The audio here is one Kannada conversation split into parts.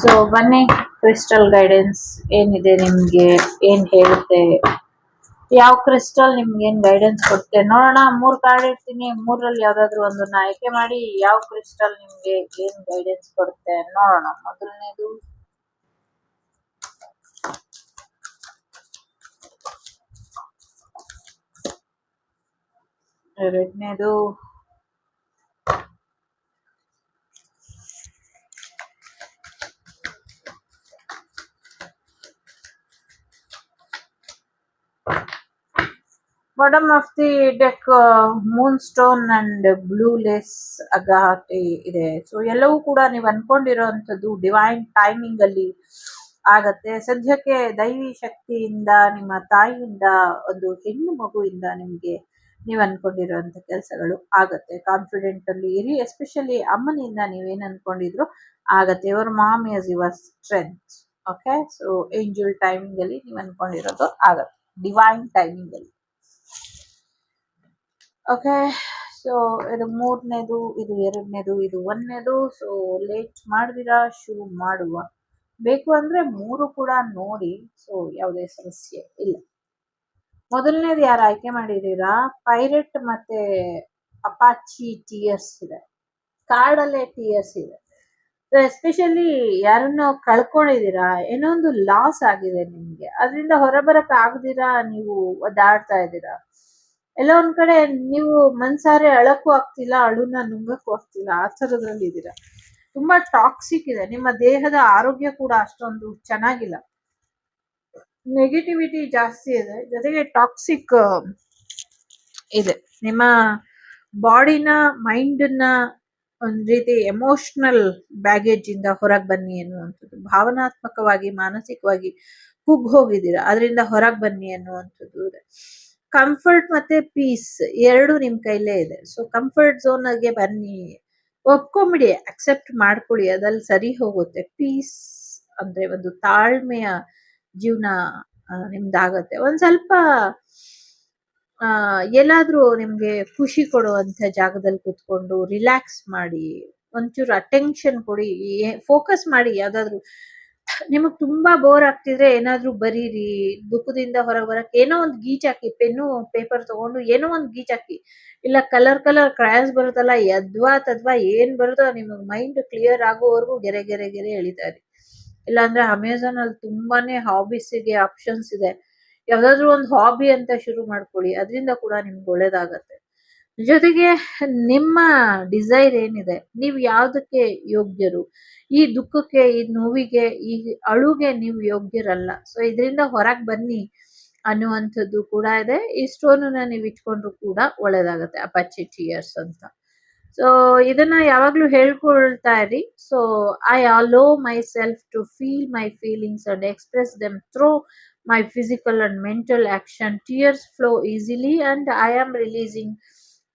ಸೊ ಬನ್ನಿ ಕ್ರಿಸ್ಟಲ್ ಗೈಡೆನ್ಸ್ ಏನಿದೆ ನಿಮ್ಗೆ, ಏನ್ ಹೇಳುತ್ತೆ? ಯಾವ ಕ್ರಿಸ್ಟಲ್ ನಿಮ್ಗೆ ಏನ್ ಗೈಡೆನ್ಸ್ ಕೊಡುತ್ತೆ? ನೋಡೋಣ, ಮೂರ್ ಕಾರ್ಡ್ ಇರ್ತೀನಿ ಮೂರಲ್ಲಿ ಯಾವ್ದಾದ್ರು ಒಂದನ್ನ ಆಯ್ಕೆ ಮಾಡಿ ಯಾವ ಕ್ರಿಸ್ಟಲ್ ನಿಮ್ಗೆ ಏನ್ ಗೈಡೆನ್ಸ್ ಕೊಡುತ್ತೆ ನೋಡೋಣ. ಮೊದಲನೇದು. ಎರಡನೇದು. Bottom of the deck moonstone and blue lace ಇದೆ. ಸೊ ಎಲ್ಲವೂ ಕೂಡ ನೀವು ಅನ್ಕೊಂಡಿರೋಂಥದ್ದು ಡಿವೈನ್ ಟೈಮಿಂಗ್ ಅಲ್ಲಿ ಆಗತ್ತೆ. ಸದ್ಯಕ್ಕೆ ದೈವಿ ಶಕ್ತಿಯಿಂದ, ನಿಮ್ಮ ತಾಯಿಯಿಂದ, ಒಂದು ಹೆಣ್ಣು ಮಗುವಿಂದ ನಿಮಗೆ ನೀವು ಅನ್ಕೊಂಡಿರುವಂತ ಕೆಲಸಗಳು ಆಗತ್ತೆ. ಕಾನ್ಫಿಡೆಂಟ್ ಅಲ್ಲಿ ಇರಿ ಎಸ್ಪೆಷಲಿ ಅಮ್ಮನಿಂದ ನೀವೇನು ಅನ್ಕೊಂಡಿದ್ರು ಆಗತ್ತೆ. Your mom is your strength okay so angel timing ಅಲ್ಲಿ ನೀವು ಅನ್ಕೊಂಡಿರೋದು ಆಗತ್ತೆ. ಡಿವೈನ್ ಟೈಮಿಂಗ್ ಅಲ್ಲಿ. ಓಕೆ ಸೊ ಇದು ಮೂರನೇದು, ಇದು ಎರಡನೇದು, ಇದು ಒಂದನೇದು. ಸೊ ಲೇಟ್ ಮಾಡಿದಿರಾ, ಶುರು ಮಾಡುವ. ಬೇಕು ಅಂದ್ರೆ ಮೂರು ಕೂಡ ನೋಡಿ. ಸೊ ಯಾವುದೇ ಸಮಸ್ಯೆ ಇಲ್ಲ. ಮೊದಲನೇದು ಯಾರು ಆಯ್ಕೆ ಮಾಡಿದೀರಾ ಪೈರೆಟ್ ಮತ್ತೆ ಅಪಾಚಿ ಟಿಯರ್ಸ್ ಇದೆ. ಕಾರ್ಡಲ್ಲೇ ಟಿಯರ್ಸ್ ಇದೆ. ಎಸ್ಪೆಷಲಿ ಯಾರನ್ನ ಕಳ್ಕೊಂಡಿದ್ದೀರಾ? ಏನೋ ಒಂದು ಲಾಸ್ ಆಗಿದೆ ನಿಮ್ಗೆ. ಅದರಿಂದ ಹೊರಬರಕ್ ಆಗದಿರಾ? ನೀವು ಒದ್ದಾಡ್ತಾ ಇದ್ದೀರಾ? ಎಲ್ಲ ಒಂದ್ ಕಡೆ ನೀವು ಮನ್ಸಾರೆ ಅಳಕ್ಕೂ ಆಗ್ತಿಲ್ಲ, ಅಳುನ ನುಂಗಕ್ಕೂ ಆಗ್ತಿಲ್ಲ, ಆ ಥರದ್ರಲ್ಲಿ ಇದ್ದೀರಾ? ತುಂಬಾ ಟಾಕ್ಸಿಕ್ ಇದೆ. ನಿಮ್ಮ ದೇಹದ ಆರೋಗ್ಯ ಕೂಡ ಅಷ್ಟೊಂದು ಚೆನ್ನಾಗಿಲ್ಲ. ನೆಗೆಟಿವಿಟಿ ಜಾಸ್ತಿ ಇದೆ. ಜೊತೆಗೆ ಟಾಕ್ಸಿಕ್ ಇದೆ. ನಿಮ್ಮ ಬಾಡಿನ ನ ಒಂದ್ ರೀತಿ ಎಮೋಷನಲ್ ಬ್ಯಾಗೇಜ್ ಇಂದ ಹೊರಗೆ ಬನ್ನಿ ಅನ್ನುವಂಥದ್ದು. ಭಾವನಾತ್ಮಕವಾಗಿ, ಮಾನಸಿಕವಾಗಿ ಕುಗ್ ಹೋಗಿದ್ದೀರಾ? ಅದರಿಂದ ಹೊರಗೆ ಬನ್ನಿ ಅನ್ನುವಂಥದ್ದು ಇದೆ. ಕಂಫರ್ಟ್ ಮತ್ತೆ ಪೀಸ್ ಎರಡು ನಿಮ್ ಕೈಲೇ ಇದೆ. ಸೊ ಕಂಫರ್ಟ್ ಝೋನ್ ಆಗಿ ಬನ್ನಿ. ಒಪ್ಕೊಂಬಿಡಿ ಅಕ್ಸೆಪ್ಟ್ ಮಾಡ್ಕೊಳ್ಳಿ ಅದ್ರಲ್ಲಿ ಸರಿ ಹೋಗುತ್ತೆ. ಪೀಸ್ ಅಂದ್ರೆ ಒಂದು ತಾಳ್ಮೆಯ ಜೀವನ ನಿಮ್ದಾಗತ್ತೆ. ಒಂದ್ ಸ್ವಲ್ಪ, ಆ, ಎಲ್ಲಾದ್ರೂ ನಿಮ್ಗೆ ಖುಷಿ ಕೊಡುವಂತ ಜಾಗದಲ್ಲಿ ಕೂತ್ಕೊಂಡು ರಿಲ್ಯಾಕ್ಸ್ ಮಾಡಿ, ಒಂಚೂರು ಅಟೆನ್ಷನ್ ಕೊಡಿ ಫೋಕಸ್ ಮಾಡಿ ಯಾವ್ದಾದ್ರು ನಿಮಗ್ ತುಂಬಾ ಬೋರ್ ಆಗ್ತಿದ್ರೆ ಏನಾದ್ರೂ ಬರೀರಿ ದುಃಖದಿಂದ ಹೊರಗೆ ಬರಕ್, ಏನೋ ಒಂದ್ ಗೀಚ್ ಹಾಕಿ, ಪೆನ್ನು ಪೇಪರ್ ತಗೊಂಡು ಏನೋ ಒಂದ್ ಗೀಚ್ ಹಾಕಿ. ಇಲ್ಲ ಕಲರ್ ಕಲರ್ ಕ್ರಯನ್ಸ್ ಬರುತ್ತಲ್ಲ, ಯದ್ವಾ ತದ್ವಾ ಏನ್ ಬರುತ್ತೋ ನಿಮಗ್ ಮೈಂಡ್ ಕ್ಲಿಯರ್ ಆಗೋವರೆಗೂ ಗೆರೆ ಗೆರೆ ಗೆರೆ ಎಳಿತಾ ಇರಿ ಇಲ್ಲಾಂದ್ರೆ ಅಮೆಝಾನ್ ಅಲ್ಲಿ ತುಂಬಾನೇ ಹಾಬೀಸ್ಗೆ ಆಪ್ಷನ್ಸ್ ಇದೆ. ಯಾವ್ದಾದ್ರು ಒಂದು ಹಾಬಿ ಅಂತ ಶುರು ಮಾಡ್ಕೊಳ್ಳಿ, ಅದರಿಂದ ಕೂಡ ನಿಮ್ಗೆ ಒಳ್ಳೇದಾಗತ್ತೆ. ಜೊತೆಗೆ ನಿಮ್ಮ ಡಿಸೈರ್ ಏನಿದೆ, ನೀವು ಯಾವುದಕ್ಕೆ ಯೋಗ್ಯರು? ಈ ದುಃಖಕ್ಕೆ, ಈ ನೋವಿಗೆ, ಈ ಅಳುಗೆ ನೀವು ಯೋಗ್ಯರಲ್ಲ. ಸೊ ಇದರಿಂದ ಹೊರಗೆ ಬನ್ನಿ ಅನ್ನುವಂಥದ್ದು ಕೂಡ ಇದೆ. ಈ ಸ್ಟೋನ್ ನೀವು ಇಟ್ಕೊಂಡ್ರು ಕೂಡ ಒಳ್ಳೇದಾಗುತ್ತೆ ಅಪಾಚಿ ಟಿಯರ್ಸ್ ಅಂತ. ಸೊ ಇದನ್ನ ಯಾವಾಗ್ಲೂ ಹೇಳ್ಕೊಳ್ತಾ ಇರಿ. So I allow myself to feel my feelings and express them through my physical and mental action tears flow easily and I am releasing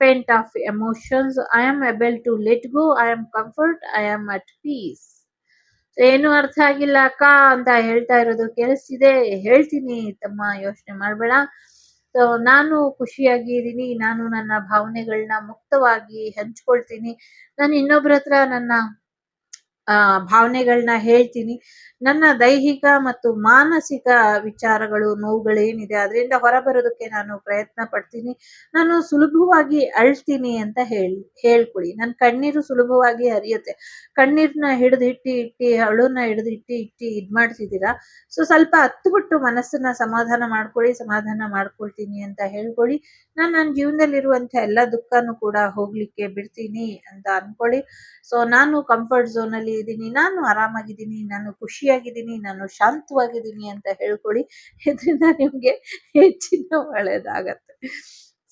pent up emotions. I am able to let go. I am comfort. I am at peace. ಏನು ಅರ್ಥ ಆಗಿಲ್ಲ ಅಕ್ಕ ಅಂತ ಹೇಳ್ತಾ ಇರೋದು ಕೇಳಿಸ್ತಿದೆ ಹೇಳ್ತೀನಿ ತಮ್ಮ ಯೋಚನೆ ಮಾಡಬೇಡ ಸೊ ನಾನು ಖುಷಿಯಾಗಿ ಇದ್ದೀನಿ ನಾನು ನನ್ನ ಭಾವನೆಗಳನ್ನ ಮುಕ್ತವಾಗಿ ಹಂಚ್ಕೊಳ್ತೀನಿ ನಾನು ಇನ್ನೊಬ್ರ ಹತ್ರ ನನ್ನ, ಆ, ಭಾವನೆಗಳನ್ನ ಹೇಳ್ತೀನಿ ನನ್ನ ದೈಹಿಕ ಮತ್ತು ಮಾನಸಿಕ ವಿಚಾರಗಳು ನೋವುಗಳು ಏನಿದೆ ಅದರಿಂದ ಹೊರಬರೋದಕ್ಕೆ ನಾನು ಪ್ರಯತ್ನ ಪಡ್ತೀನಿ. ನಾನು ಸುಲಭವಾಗಿ ಅಳ್ತೀನಿ ಅಂತ ಹೇಳಿ ಹೇಳ್ಕೊಳ್ಳಿ ನನ್ನ ಕಣ್ಣೀರು ಸುಲಭವಾಗಿ ಹರಿಯುತ್ತೆ. ಕಣ್ಣೀರ್ನ ಹಿಡಿದು ಇಟ್ಟಿ ಇಟ್ಟಿ ಅಳುನ ಹಿಡಿದು ಇಟ್ಟಿ ಇಟ್ಟಿ ಇದ್ ಮಾಡ್ತಿದ್ದೀರಾ? ಸೊ ಸ್ವಲ್ಪ ಹತ್ತುಬಿಟ್ಟು ಮನಸ್ಸನ್ನ ಸಮಾಧಾನ ಮಾಡ್ಕೊಳ್ಳಿ ಸಮಾಧಾನ ಮಾಡ್ಕೊಳ್ತೀನಿ ಅಂತ ಹೇಳ್ಕೊಳ್ಳಿ ನಾನು ನನ್ನ ಜೀವನದಲ್ಲಿರುವಂಥ ಎಲ್ಲ ದುಃಖನೂ ಕೂಡ ಹೋಗ್ಲಿಕ್ಕೆ ಬಿಡ್ತೀನಿ ಅಂತ ಅನ್ಕೊಳ್ಳಿ ಸೊ ನಾನು ಕಂಫರ್ಟ್ ಝೋನ್ ಅಲ್ಲಿ ಇದ್ದೀನಿ. ನಾನು ಆರಾಮಾಗಿದ್ದೀನಿ. ನಾನು ಖುಷಿಯಾಗಿದ್ದೀನಿ ನಾನು ಶಾಂತವಾಗಿದ್ದೀನಿ ಅಂತ ಹೇಳ್ಕೊಳ್ಳಿ. ಇದರಿಂದ ನಿಮ್ಗೆ ಹೆಚ್ಚಿನ ಒಳ್ಳೇದಾಗತ್ತೆ.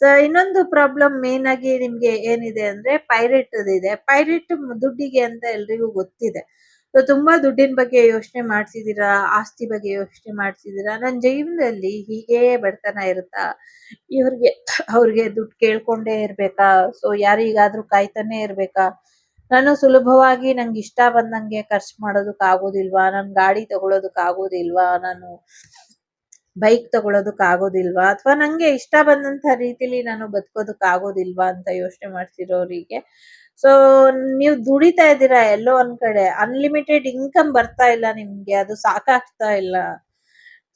ಸೊ ಇನ್ನೊಂದು ಪ್ರಾಬ್ಲಮ್ ಮೇನ್ ಆಗಿ ನಿಮ್ಗೆ ಏನಿದೆ ಅಂದ್ರೆ ಪೈರೇಟ್ ಇದೆ. ಪೈರೇಟ್ ದುಡ್ಡಿಗೆ ಅಂತ ಎಲ್ರಿಗೂ ಗೊತ್ತಿದೆ. ಸೊ ತುಂಬಾ ದುಡ್ಡಿನ ಬಗ್ಗೆ ಯೋಚನೆ ಮಾಡ್ತಿದ್ದೀರಾ? ಆಸ್ತಿ ಬಗ್ಗೆ ಯೋಚನೆ ಮಾಡ್ತಿದ್ದೀರಾ? ನನ್ನ ಜೀವನದಲ್ಲಿ ಹೀಗೆ ಬಡತನ ಇರುತ್ತಾ? ಇವ್ರಿಗೆ, ಅವ್ರಿಗೆ ದುಡ್ಡು ಕೇಳ್ಕೊಂಡೇ ಇರ್ಬೇಕಾ? ಸೊ ಯಾರಿಗಾದ್ರೂ ಕಾಯ್ತಾನೆ ಇರ್ಬೇಕಾ? ನಾನು ಸುಲಭವಾಗಿ ನಂಗೆ ಇಷ್ಟ ಬಂದಂಗೆ ಖರ್ಚು ಮಾಡೋದಕ್ಕೆ ಆಗೋದಿಲ್ವಾ? ನನ್ ಗಾಡಿ ತಗೊಳೋದಕ್ಕೆ ಆಗೋದಿಲ್ವಾ? ನಾನು ಬೈಕ್ ತಗೊಳೋದಕ್ಕೆ ಆಗೋದಿಲ್ವಾ? ಅಥವಾ ನಂಗೆ ಇಷ್ಟ ಬಂದಂತ ರೀತಿಲಿ ನಾನು ಬದುಕೋದಕ್ಕೆ ಆಗೋದಿಲ್ವಾ ಅಂತ ಯೋಚನೆ ಮಾಡ್ತಿರೋರಿಗೆ. ಸೊ ನೀವು ದುಡಿತಾ ಇದ್ದೀರಾ ಎಲ್ಲೋ ಒಂದ್ ಕಡೆ. ಅನ್ಲಿಮಿಟೆಡ್ ಇನ್ಕಮ್ ಬರ್ತಾ ಇಲ್ಲ ನಿಮ್ಗೆ. ಅದು ಸಾಕಾಗ್ತಾ ಇಲ್ಲ.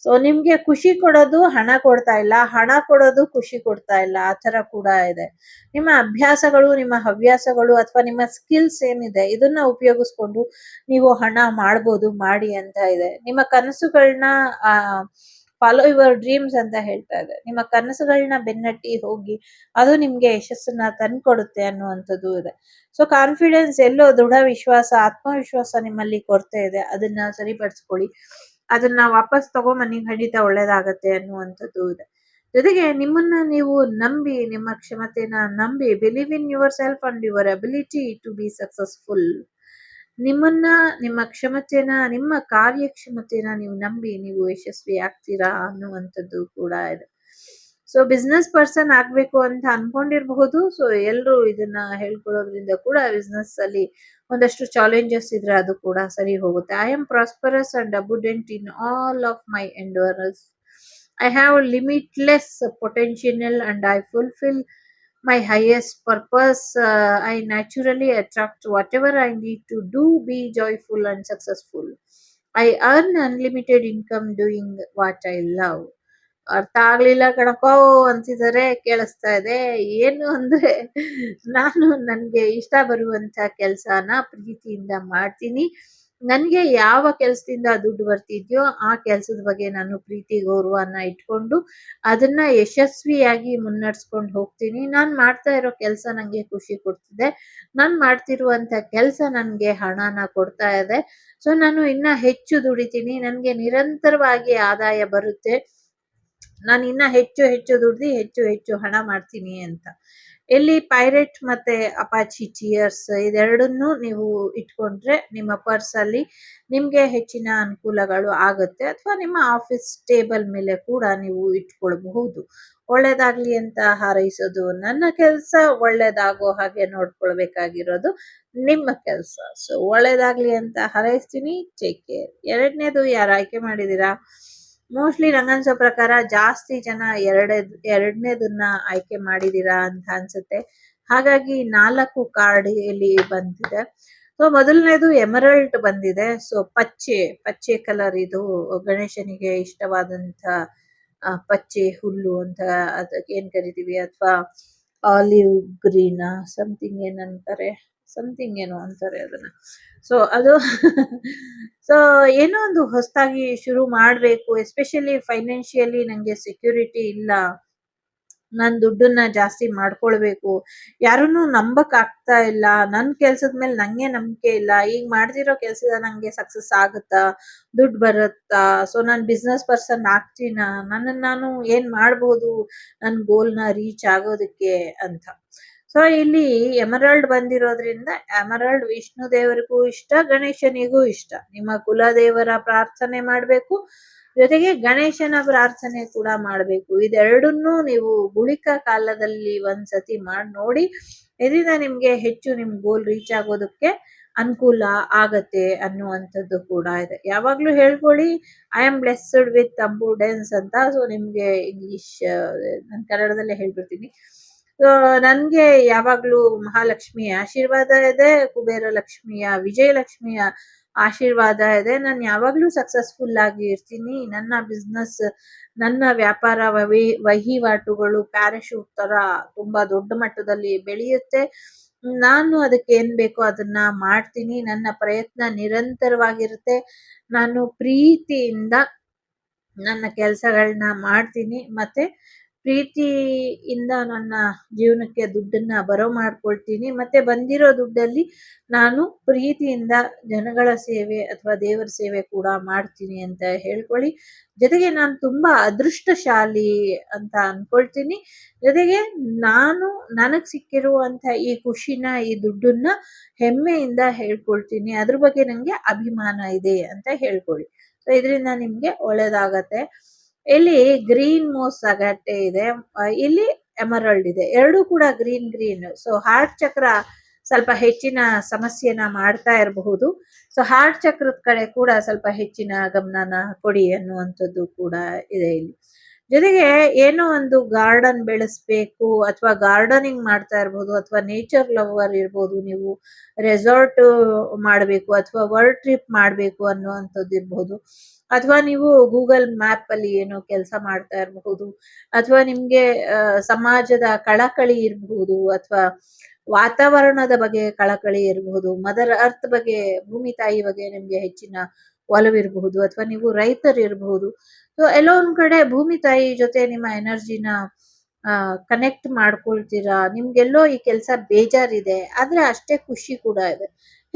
ಸೊ ನಿಮ್ಗೆ ಖುಷಿ ಕೊಡೋದು ಹಣ ಕೊಡ್ತಾ ಇಲ್ಲ. ಹಣ ಕೊಡೋದು ಖುಷಿ ಕೊಡ್ತಾ ಇಲ್ಲ. ಆ ತರ ಕೂಡ ಇದೆ. ನಿಮ್ಮ ಅಭ್ಯಾಸಗಳು, ನಿಮ್ಮ ಹವ್ಯಾಸಗಳು ಅಥವಾ ನಿಮ್ಮ ಸ್ಕಿಲ್ಸ್ ಏನಿದೆ, ಇದನ್ನ ಉಪಯೋಗಿಸ್ಕೊಂಡು ನೀವು ಹಣ ಮಾಡ್ಬೋದು, ಮಾಡಿ ಅಂತ ಇದೆ. ನಿಮ್ಮ ಕನಸುಗಳನ್ನ ಆ ಫಾಲೋ ಯುವರ್ ಡ್ರೀಮ್ಸ್ ಅಂತ ಹೇಳ್ತಾ ಇದೆ. ನಿಮ್ಮ ಕನಸುಗಳನ್ನ ಬೆನ್ನಟ್ಟಿ ಹೋಗಿ ಅದು ನಿಮ್ಗೆ ಯಶಸ್ಸನ್ನ ತಂದ್ಕೊಡುತ್ತೆ ಅನ್ನುವಂಥದ್ದು ಇದೆ. ಸೊ ಕಾನ್ಫಿಡೆನ್ಸ್ ಎಲ್ಲೋ ದೃಢ ವಿಶ್ವಾಸ, ಆತ್ಮವಿಶ್ವಾಸ ನಿಮ್ಮಲ್ಲಿ ಕೊರತೆ ಇದೆ. ಅದನ್ನ ಸರಿಪಡಿಸ್ಕೊಳ್ಳಿ. ಅದನ್ನ ವಾಪಸ್ ತಗೊಂಬನ್ನಿ ಖಂಡಿತ ಒಳ್ಳೇದಾಗತ್ತೆ ಅನ್ನುವಂಥದ್ದು ಇದೆ. ಜೊತೆಗೆ ನಿಮ್ಮನ್ನ ನೀವು ನಂಬಿ, ನಿಮ್ಮ ಕ್ಷಮತೆನ ನಂಬಿ believe in yourself and your ability to be successful ನಿಮ್ಮನ್ನ, ನಿಮ್ಮ ಕ್ಷಮತೆನ, ನಿಮ್ಮ ಕಾರ್ಯಕ್ಷಮತೆನ ನೀವು ನಂಬಿ ನೀವು ಯಶಸ್ವಿ ಆಗ್ತೀರಾ ಅನ್ನುವಂಥದ್ದು ಕೂಡ ಇದೆ. ಸೊ ಬಿಸ್ನೆಸ್ ಪರ್ಸನ್ ಆಗ್ಬೇಕು ಅಂತ ಅನ್ಕೊಂಡಿರ್ಬಹುದು. ಸೊ ಎಲ್ರು ಇದನ್ನ ಹೇಳ್ಕೊಳ್ಳೋದ್ರಿಂದ ಕೂಡ ಬಿಸ್ನೆಸ್ ಅಲ್ಲಿ ಒಂದಷ್ಟು ಚಾಲೆಂಜಸ್ ಇದ್ರೆ ಅದು ಕೂಡ ಸರಿ ಹೋಗುತ್ತೆ. I am prosperous and abundant in all of my endeavours I have limitless potential and I fulfil my highest purpose I naturally attract attract whatever i need to do, be joyful and successful. I earn unlimited income doing what i love. ಅರ್ಥ ಆಗ್ಲಿಲ್ಲ ಕಣಕೋ ಅಂತಿದ್ದಾರೆ ಕೇಳಿಸ್ತಾ ಇದೆ. ಏನು ಅಂದ್ರೆ, ನಾನು ನನ್ಗೆ ಇಷ್ಟ ಬರುವಂತ ಕೆಲಸನ ಪ್ರೀತಿಯಿಂದ ಮಾಡ್ತೀನಿ. ನನ್ಗೆ ಯಾವ ಕೆಲ್ಸದಿಂದ ದುಡ್ಡು ಬರ್ತಿದ್ಯೋ ಆ ಕೆಲ್ಸದ ಬಗ್ಗೆ ನಾನು ಪ್ರೀತಿ, ಗೌರವನ ಇಟ್ಕೊಂಡು ಅದನ್ನ ಯಶಸ್ವಿಯಾಗಿ ಮುನ್ನಡೆಸ್ಕೊಂಡು ಹೋಗ್ತೀನಿ. ನಾನು ಮಾಡ್ತಾ ಇರೋ ಕೆಲಸ ನನಗೆ ಖುಷಿ ಕೊಡ್ತಿದೆ. ನಾನು ಮಾಡ್ತಿರುವಂತ ಕೆಲಸ ನನಗೆ ಹಣನ ಕೊಡ್ತಾ ಇದೆ. ಸೊ, ನಾನು ಇನ್ನ ಹೆಚ್ಚು ದುಡಿತೀನಿ. ನನಗೆ ನಿರಂತರವಾಗಿ ಆದಾಯ ಬರುತ್ತೆ. ನಾನು ಇನ್ನ ಹೆಚ್ಚು ಹೆಚ್ಚು ದುಡ್ದು ಹೆಚ್ಚು ಹೆಚ್ಚು ಹಣ ಮಾಡ್ತೀನಿ ಅಂತ. ಎಲ್ಲಿ ಪೈರೇಟ್ ಮತ್ತೆ ಅಪಾಚಿ ಚಿಯರ್ಸ್ ಇದೆರಡನ್ನೂ ನೀವು ಇಟ್ಕೊಂಡ್ರೆ ನಿಮ್ಮ ಪರ್ಸ್ ಅಲ್ಲಿ ನಿಮ್ಗೆ ಹೆಚ್ಚಿನ ಅನುಕೂಲಗಳು ಆಗುತ್ತೆ ಅಥವಾ ನಿಮ್ಮ ಆಫೀಸ್ ಟೇಬಲ್ ಮೇಲೆ ಕೂಡ ನೀವು ಇಟ್ಕೊಳ್ಬಹುದು. ಒಳ್ಳೇದಾಗ್ಲಿ ಅಂತ ಹಾರೈಸೋದು ನನ್ನ ಕೆಲಸ, ಒಳ್ಳೇದಾಗೋ ಹಾಗೆ ನೋಡ್ಕೊಳ್ಬೇಕಾಗಿರೋದು ನಿಮ್ಮ ಕೆಲಸ. ಸೊ ಒಳ್ಳೇದಾಗ್ಲಿ ಅಂತ ಹಾರೈಸ್ತೀನಿ. ಟೇಕ್ ಕೇರ್ ಎರಡನೇದು ಯಾರು ಆಯ್ಕೆ ಮಾಡಿದೀರಾ ಮೋಸ್ಟ್ಲಿ ನಂಗನ್ಸೋ ಪ್ರಕಾರ ಜಾಸ್ತಿ ಜನ ಎರಡೇ ಎರಡನೇದನ್ನ ಆಯ್ಕೆ ಮಾಡಿದೀರಾ ಅಂತ ಅನ್ಸುತ್ತೆ. ಹಾಗಾಗಿ ನಾಲ್ಕು ಕಾರ್ಡ್ ಇಲ್ಲಿ ಬಂದಿದೆ. ಸೊ ಮೊದಲನೇದು ಎಮರಲ್ಡ್ ಬಂದಿದೆ. ಸೊ ಪಚ್ಚೆ ಪಚ್ಚೆ ಕಲರ್ ಇದು ಗಣೇಶನಿಗೆ ಇಷ್ಟವಾದಂತ ಪಚ್ಚೆ ಹುಲ್ಲು ಅಂತ ಅದಕ್ಕೆ ಏನ್ ಕರಿತೀವಿ? ಅಥವಾ ಆಲಿವ್ ಗ್ರೀನ್ ಸಮಥಿಂಗ್ ಏನಂತಾರೆ? ಸಮಥಿಂಗ್ ಏನೋ ಅಂತಾರೆ ಅದನ್ನ. ಸೊ ಅದು ಸೊ ಏನೋ ಒಂದು ಹೊಸದಾಗಿ ಶುರು ಮಾಡಬೇಕು ಎಸ್ಪೆಷಲಿ ಫೈನಾನ್ಷಿಯಲಿ ನಂಗೆ ಸೆಕ್ಯೂರಿಟಿ ಇಲ್ಲ. ನನ್ನ ದುಡ್ಡನ್ನ ಜಾಸ್ತಿ ಮಾಡ್ಕೊಳ್ಬೇಕು. ಯಾರನ್ನು ನಂಬಕ್ ಆಗ್ತಾ ಇಲ್ಲ. ನನ್ನ ಕೆಲ್ಸದ ಮೇಲೆ ನಂಗೆ ನಂಬಿಕೆ ಇಲ್ಲ. ಈಗ ಮಾಡ್ತಿರೋ ಕೆಲಸದ ನಂಗೆ ಸಕ್ಸಸ್ ಆಗುತ್ತಾ? ದುಡ್ಡು ಬರುತ್ತಾ? ಸೊ ನಾನ್ ಬಿಸ್ನೆಸ್ ಪರ್ಸನ್ ಆಗ್ತೀನಾ? ನನ್ನನ್ನು ನಾನು ಏನ್ ಮಾಡ್ಬೋದು? ನನ್ನ ಗೋಲ್ನ ರೀಚ್ ಆಗೋದಕ್ಕೆ ಅಂತ. ಸೊ ಇಲ್ಲಿ ಎಮರಾಲ್ಡ್ ಬಂದಿರೋದ್ರಿಂದ ಎಮರಾಲ್ಡ್ ವಿಷ್ಣು ದೇವರಿಗೂ ಇಷ್ಟ, ಗಣೇಶನಿಗೂ ಇಷ್ಟ. ನಿಮ್ಮ ಕುಲದೇವರ ಪ್ರಾರ್ಥನೆ ಮಾಡ್ಬೇಕು. ಜೊತೆಗೆ ಗಣೇಶನ ಪ್ರಾರ್ಥನೆ ಕೂಡ ಮಾಡ್ಬೇಕು. ಇದೆರಡನ್ನೂ ನೀವು ಗುಳಿಕ ಕಾಲದಲ್ಲಿ ಒಂದ್ಸತಿ ಮಾಡಿ, ನೋಡಿ. ಇದರಿಂದ ನಿಮ್ಗೆ ಹೆಚ್ಚು ನಿಮ್ ಗೋಲ್ ರೀಚ್ ಆಗೋದಕ್ಕೆ ಅನುಕೂಲ ಆಗತ್ತೆ ಅನ್ನುವಂಥದ್ದು ಕೂಡ ಇದೆ. ಯಾವಾಗ್ಲೂ ಹೇಳ್ಕೊಳ್ಳಿ I am blessed with abundance ಅಂತ. ಸೊ ನಿಮ್ಗೆ ಇಂಗ್ಲಿಷ್ ನಾನು ಕನ್ನಡದಲ್ಲೇ ಹೇಳ್ಬಿಡ್ತೀನಿ. ನನ್ಗೆ ಯಾವಾಗಲೂ ಮಹಾಲಕ್ಷ್ಮಿಯ ಆಶೀರ್ವಾದ ಇದೆ ಕುಬೇರ ಲಕ್ಷ್ಮಿಯ ವಿಜಯಲಕ್ಷ್ಮಿಯ ಆಶೀರ್ವಾದ ಇದೆ. ನಾನು ಯಾವಾಗ್ಲೂ ಸಕ್ಸಸ್ಫುಲ್ ಆಗಿ ಇರ್ತೀನಿ. ನನ್ನ ಬಿಸ್ನೆಸ್ ನನ್ನ ವ್ಯಾಪಾರ ವಹಿ- ವಹಿವಾಟುಗಳು ಪ್ಯಾರಾಶೂಟ್ ತರ ತುಂಬಾ ದೊಡ್ಡ ಮಟ್ಟದಲ್ಲಿ ಬೆಳೆಯುತ್ತೆ. ನಾನು ಅದಕ್ಕೆ ಏನ್ ಬೇಕೋ ಅದನ್ನ ಮಾಡ್ತೀನಿ. ನನ್ನ ಪ್ರಯತ್ನ ನಿರಂತರವಾಗಿರುತ್ತೆ. ನಾನು ಪ್ರೀತಿಯಿಂದ ನನ್ನ ಕೆಲಸಗಳನ್ನ ಮಾಡ್ತೀನಿ. ಮತ್ತೆ ಪ್ರೀತಿಯಿಂದ ನನ್ನ ಜೀವನಕ್ಕೆ ದುಡ್ಡನ್ನ ಬರೋ ಮಾಡ್ಕೊಳ್ತೀನಿ. ಮತ್ತೆ ಬಂದಿರೋ ದುಡ್ಡಲ್ಲಿ ನಾನು ಪ್ರೀತಿಯಿಂದ ಜನಗಳ ಸೇವೆ ಅಥವಾ ದೇವರ ಸೇವೆ ಕೂಡ ಮಾಡ್ತೀನಿ ಅಂತ ಹೇಳ್ಕೊಳ್ಳಿ. ಜೊತೆಗೆ ನಾನು ತುಂಬಾ ಅದೃಷ್ಟಶಾಲಿ ಅಂತ ಅನ್ಕೊಳ್ತೀನಿ. ಜೊತೆಗೆ ನಾನು ನನಗೆ ಸಿಕ್ಕಿರುವಂತ ಈ ಖುಷಿನ, ಈ ದುಡ್ಡನ್ನ ಹೆಮ್ಮೆಯಿಂದ ಹೇಳ್ಕೊಳ್ತೀನಿ. ಅದ್ರ ಬಗ್ಗೆ ನನಗೆ ಅಭಿಮಾನ ಇದೆ ಅಂತ ಹೇಳ್ಕೊಳ್ಳಿ. ಸೊ ಇದರಿಂದ ನಿಮ್ಗೆ ಒಳ್ಳೇದಾಗತ್ತೆ. ಇಲ್ಲಿ ಗ್ರೀನ್ ಮೋಸ್ ಅಗಟ್ಟೆ ಇದೆ. ಇಲ್ಲಿ ಎಮರಲ್ಡ್ ಇದೆ. ಎರಡು ಕೂಡ ಗ್ರೀನ್ ಗ್ರೀನ್ ಸೊ ಹಾರ್ಟ್ ಚಕ್ರ ಸ್ವಲ್ಪ ಹೆಚ್ಚಿನ ಸಮಸ್ಯೆನ ಮಾಡ್ತಾ ಇರಬಹುದು. ಸೊ ಹಾರ್ಟ್ ಚಕ್ರದ ಕಡೆ ಕೂಡ ಸ್ವಲ್ಪ ಹೆಚ್ಚಿನ ಗಮನನ ಕೊಡಿ ಅನ್ನುವಂಥದ್ದು ಕೂಡ ಇದೆ ಇಲ್ಲಿ. ಜೊತೆಗೆ ಏನೋ ಒಂದು ಗಾರ್ಡನ್ ಬೆಳೆಸ್ಬೇಕು ಅಥವಾ ಗಾರ್ಡನಿಂಗ್ ಮಾಡ್ತಾ ಇರ್ಬೋದು ಅಥವಾ ನೇಚರ್ ಲವರ್ ಇರ್ಬೋದು ನೀವು ರೆಸಾರ್ಟ್ ಮಾಡಬೇಕು ಅಥವಾ ವರ್ಲ್ಡ್ ಟ್ರಿಪ್ ಮಾಡಬೇಕು ಅನ್ನುವಂಥದ್ದು ಇರ್ಬೋದು. ಅಥವಾ ನೀವು ಗೂಗಲ್ ಮ್ಯಾಪ್ ಅಲ್ಲಿ ಏನೋ ಕೆಲಸ ಮಾಡ್ತಾ ಇರಬಹುದು, ಅಥವಾ ನಿಮ್ಗೆ ಸಮಾಜದ ಕಳಕಳಿ ಇರಬಹುದು, ಅಥವಾ ವಾತಾವರಣದ ಬಗ್ಗೆ ಕಳಕಳಿ ಇರಬಹುದು, ಮದರ್ ಅರ್ತ್ ಬಗ್ಗೆ, ಭೂಮಿ ತಾಯಿ ಬಗ್ಗೆ ನಿಮ್ಗೆ ಹೆಚ್ಚಿನ ಒಲವಿರಬಹುದು ಅಥವಾ ನೀವು ರೈತರು ಇರಬಹುದು. ಸೊ ಎಲ್ಲೋ ಒಂದ್ ಕಡೆ ಭೂಮಿ ತಾಯಿ ಜೊತೆ ನಿಮ್ಮ ಎನರ್ಜಿನ ಕನೆಕ್ಟ್ ಮಾಡ್ಕೊಳ್ತೀರಾ, ನಿಮ್ಗೆಲ್ಲೋ ಈ ಕೆಲಸ ಬೇಜಾರಿದೆ, ಆದ್ರೆ ಅಷ್ಟೇ ಖುಷಿ ಕೂಡ ಇದೆ.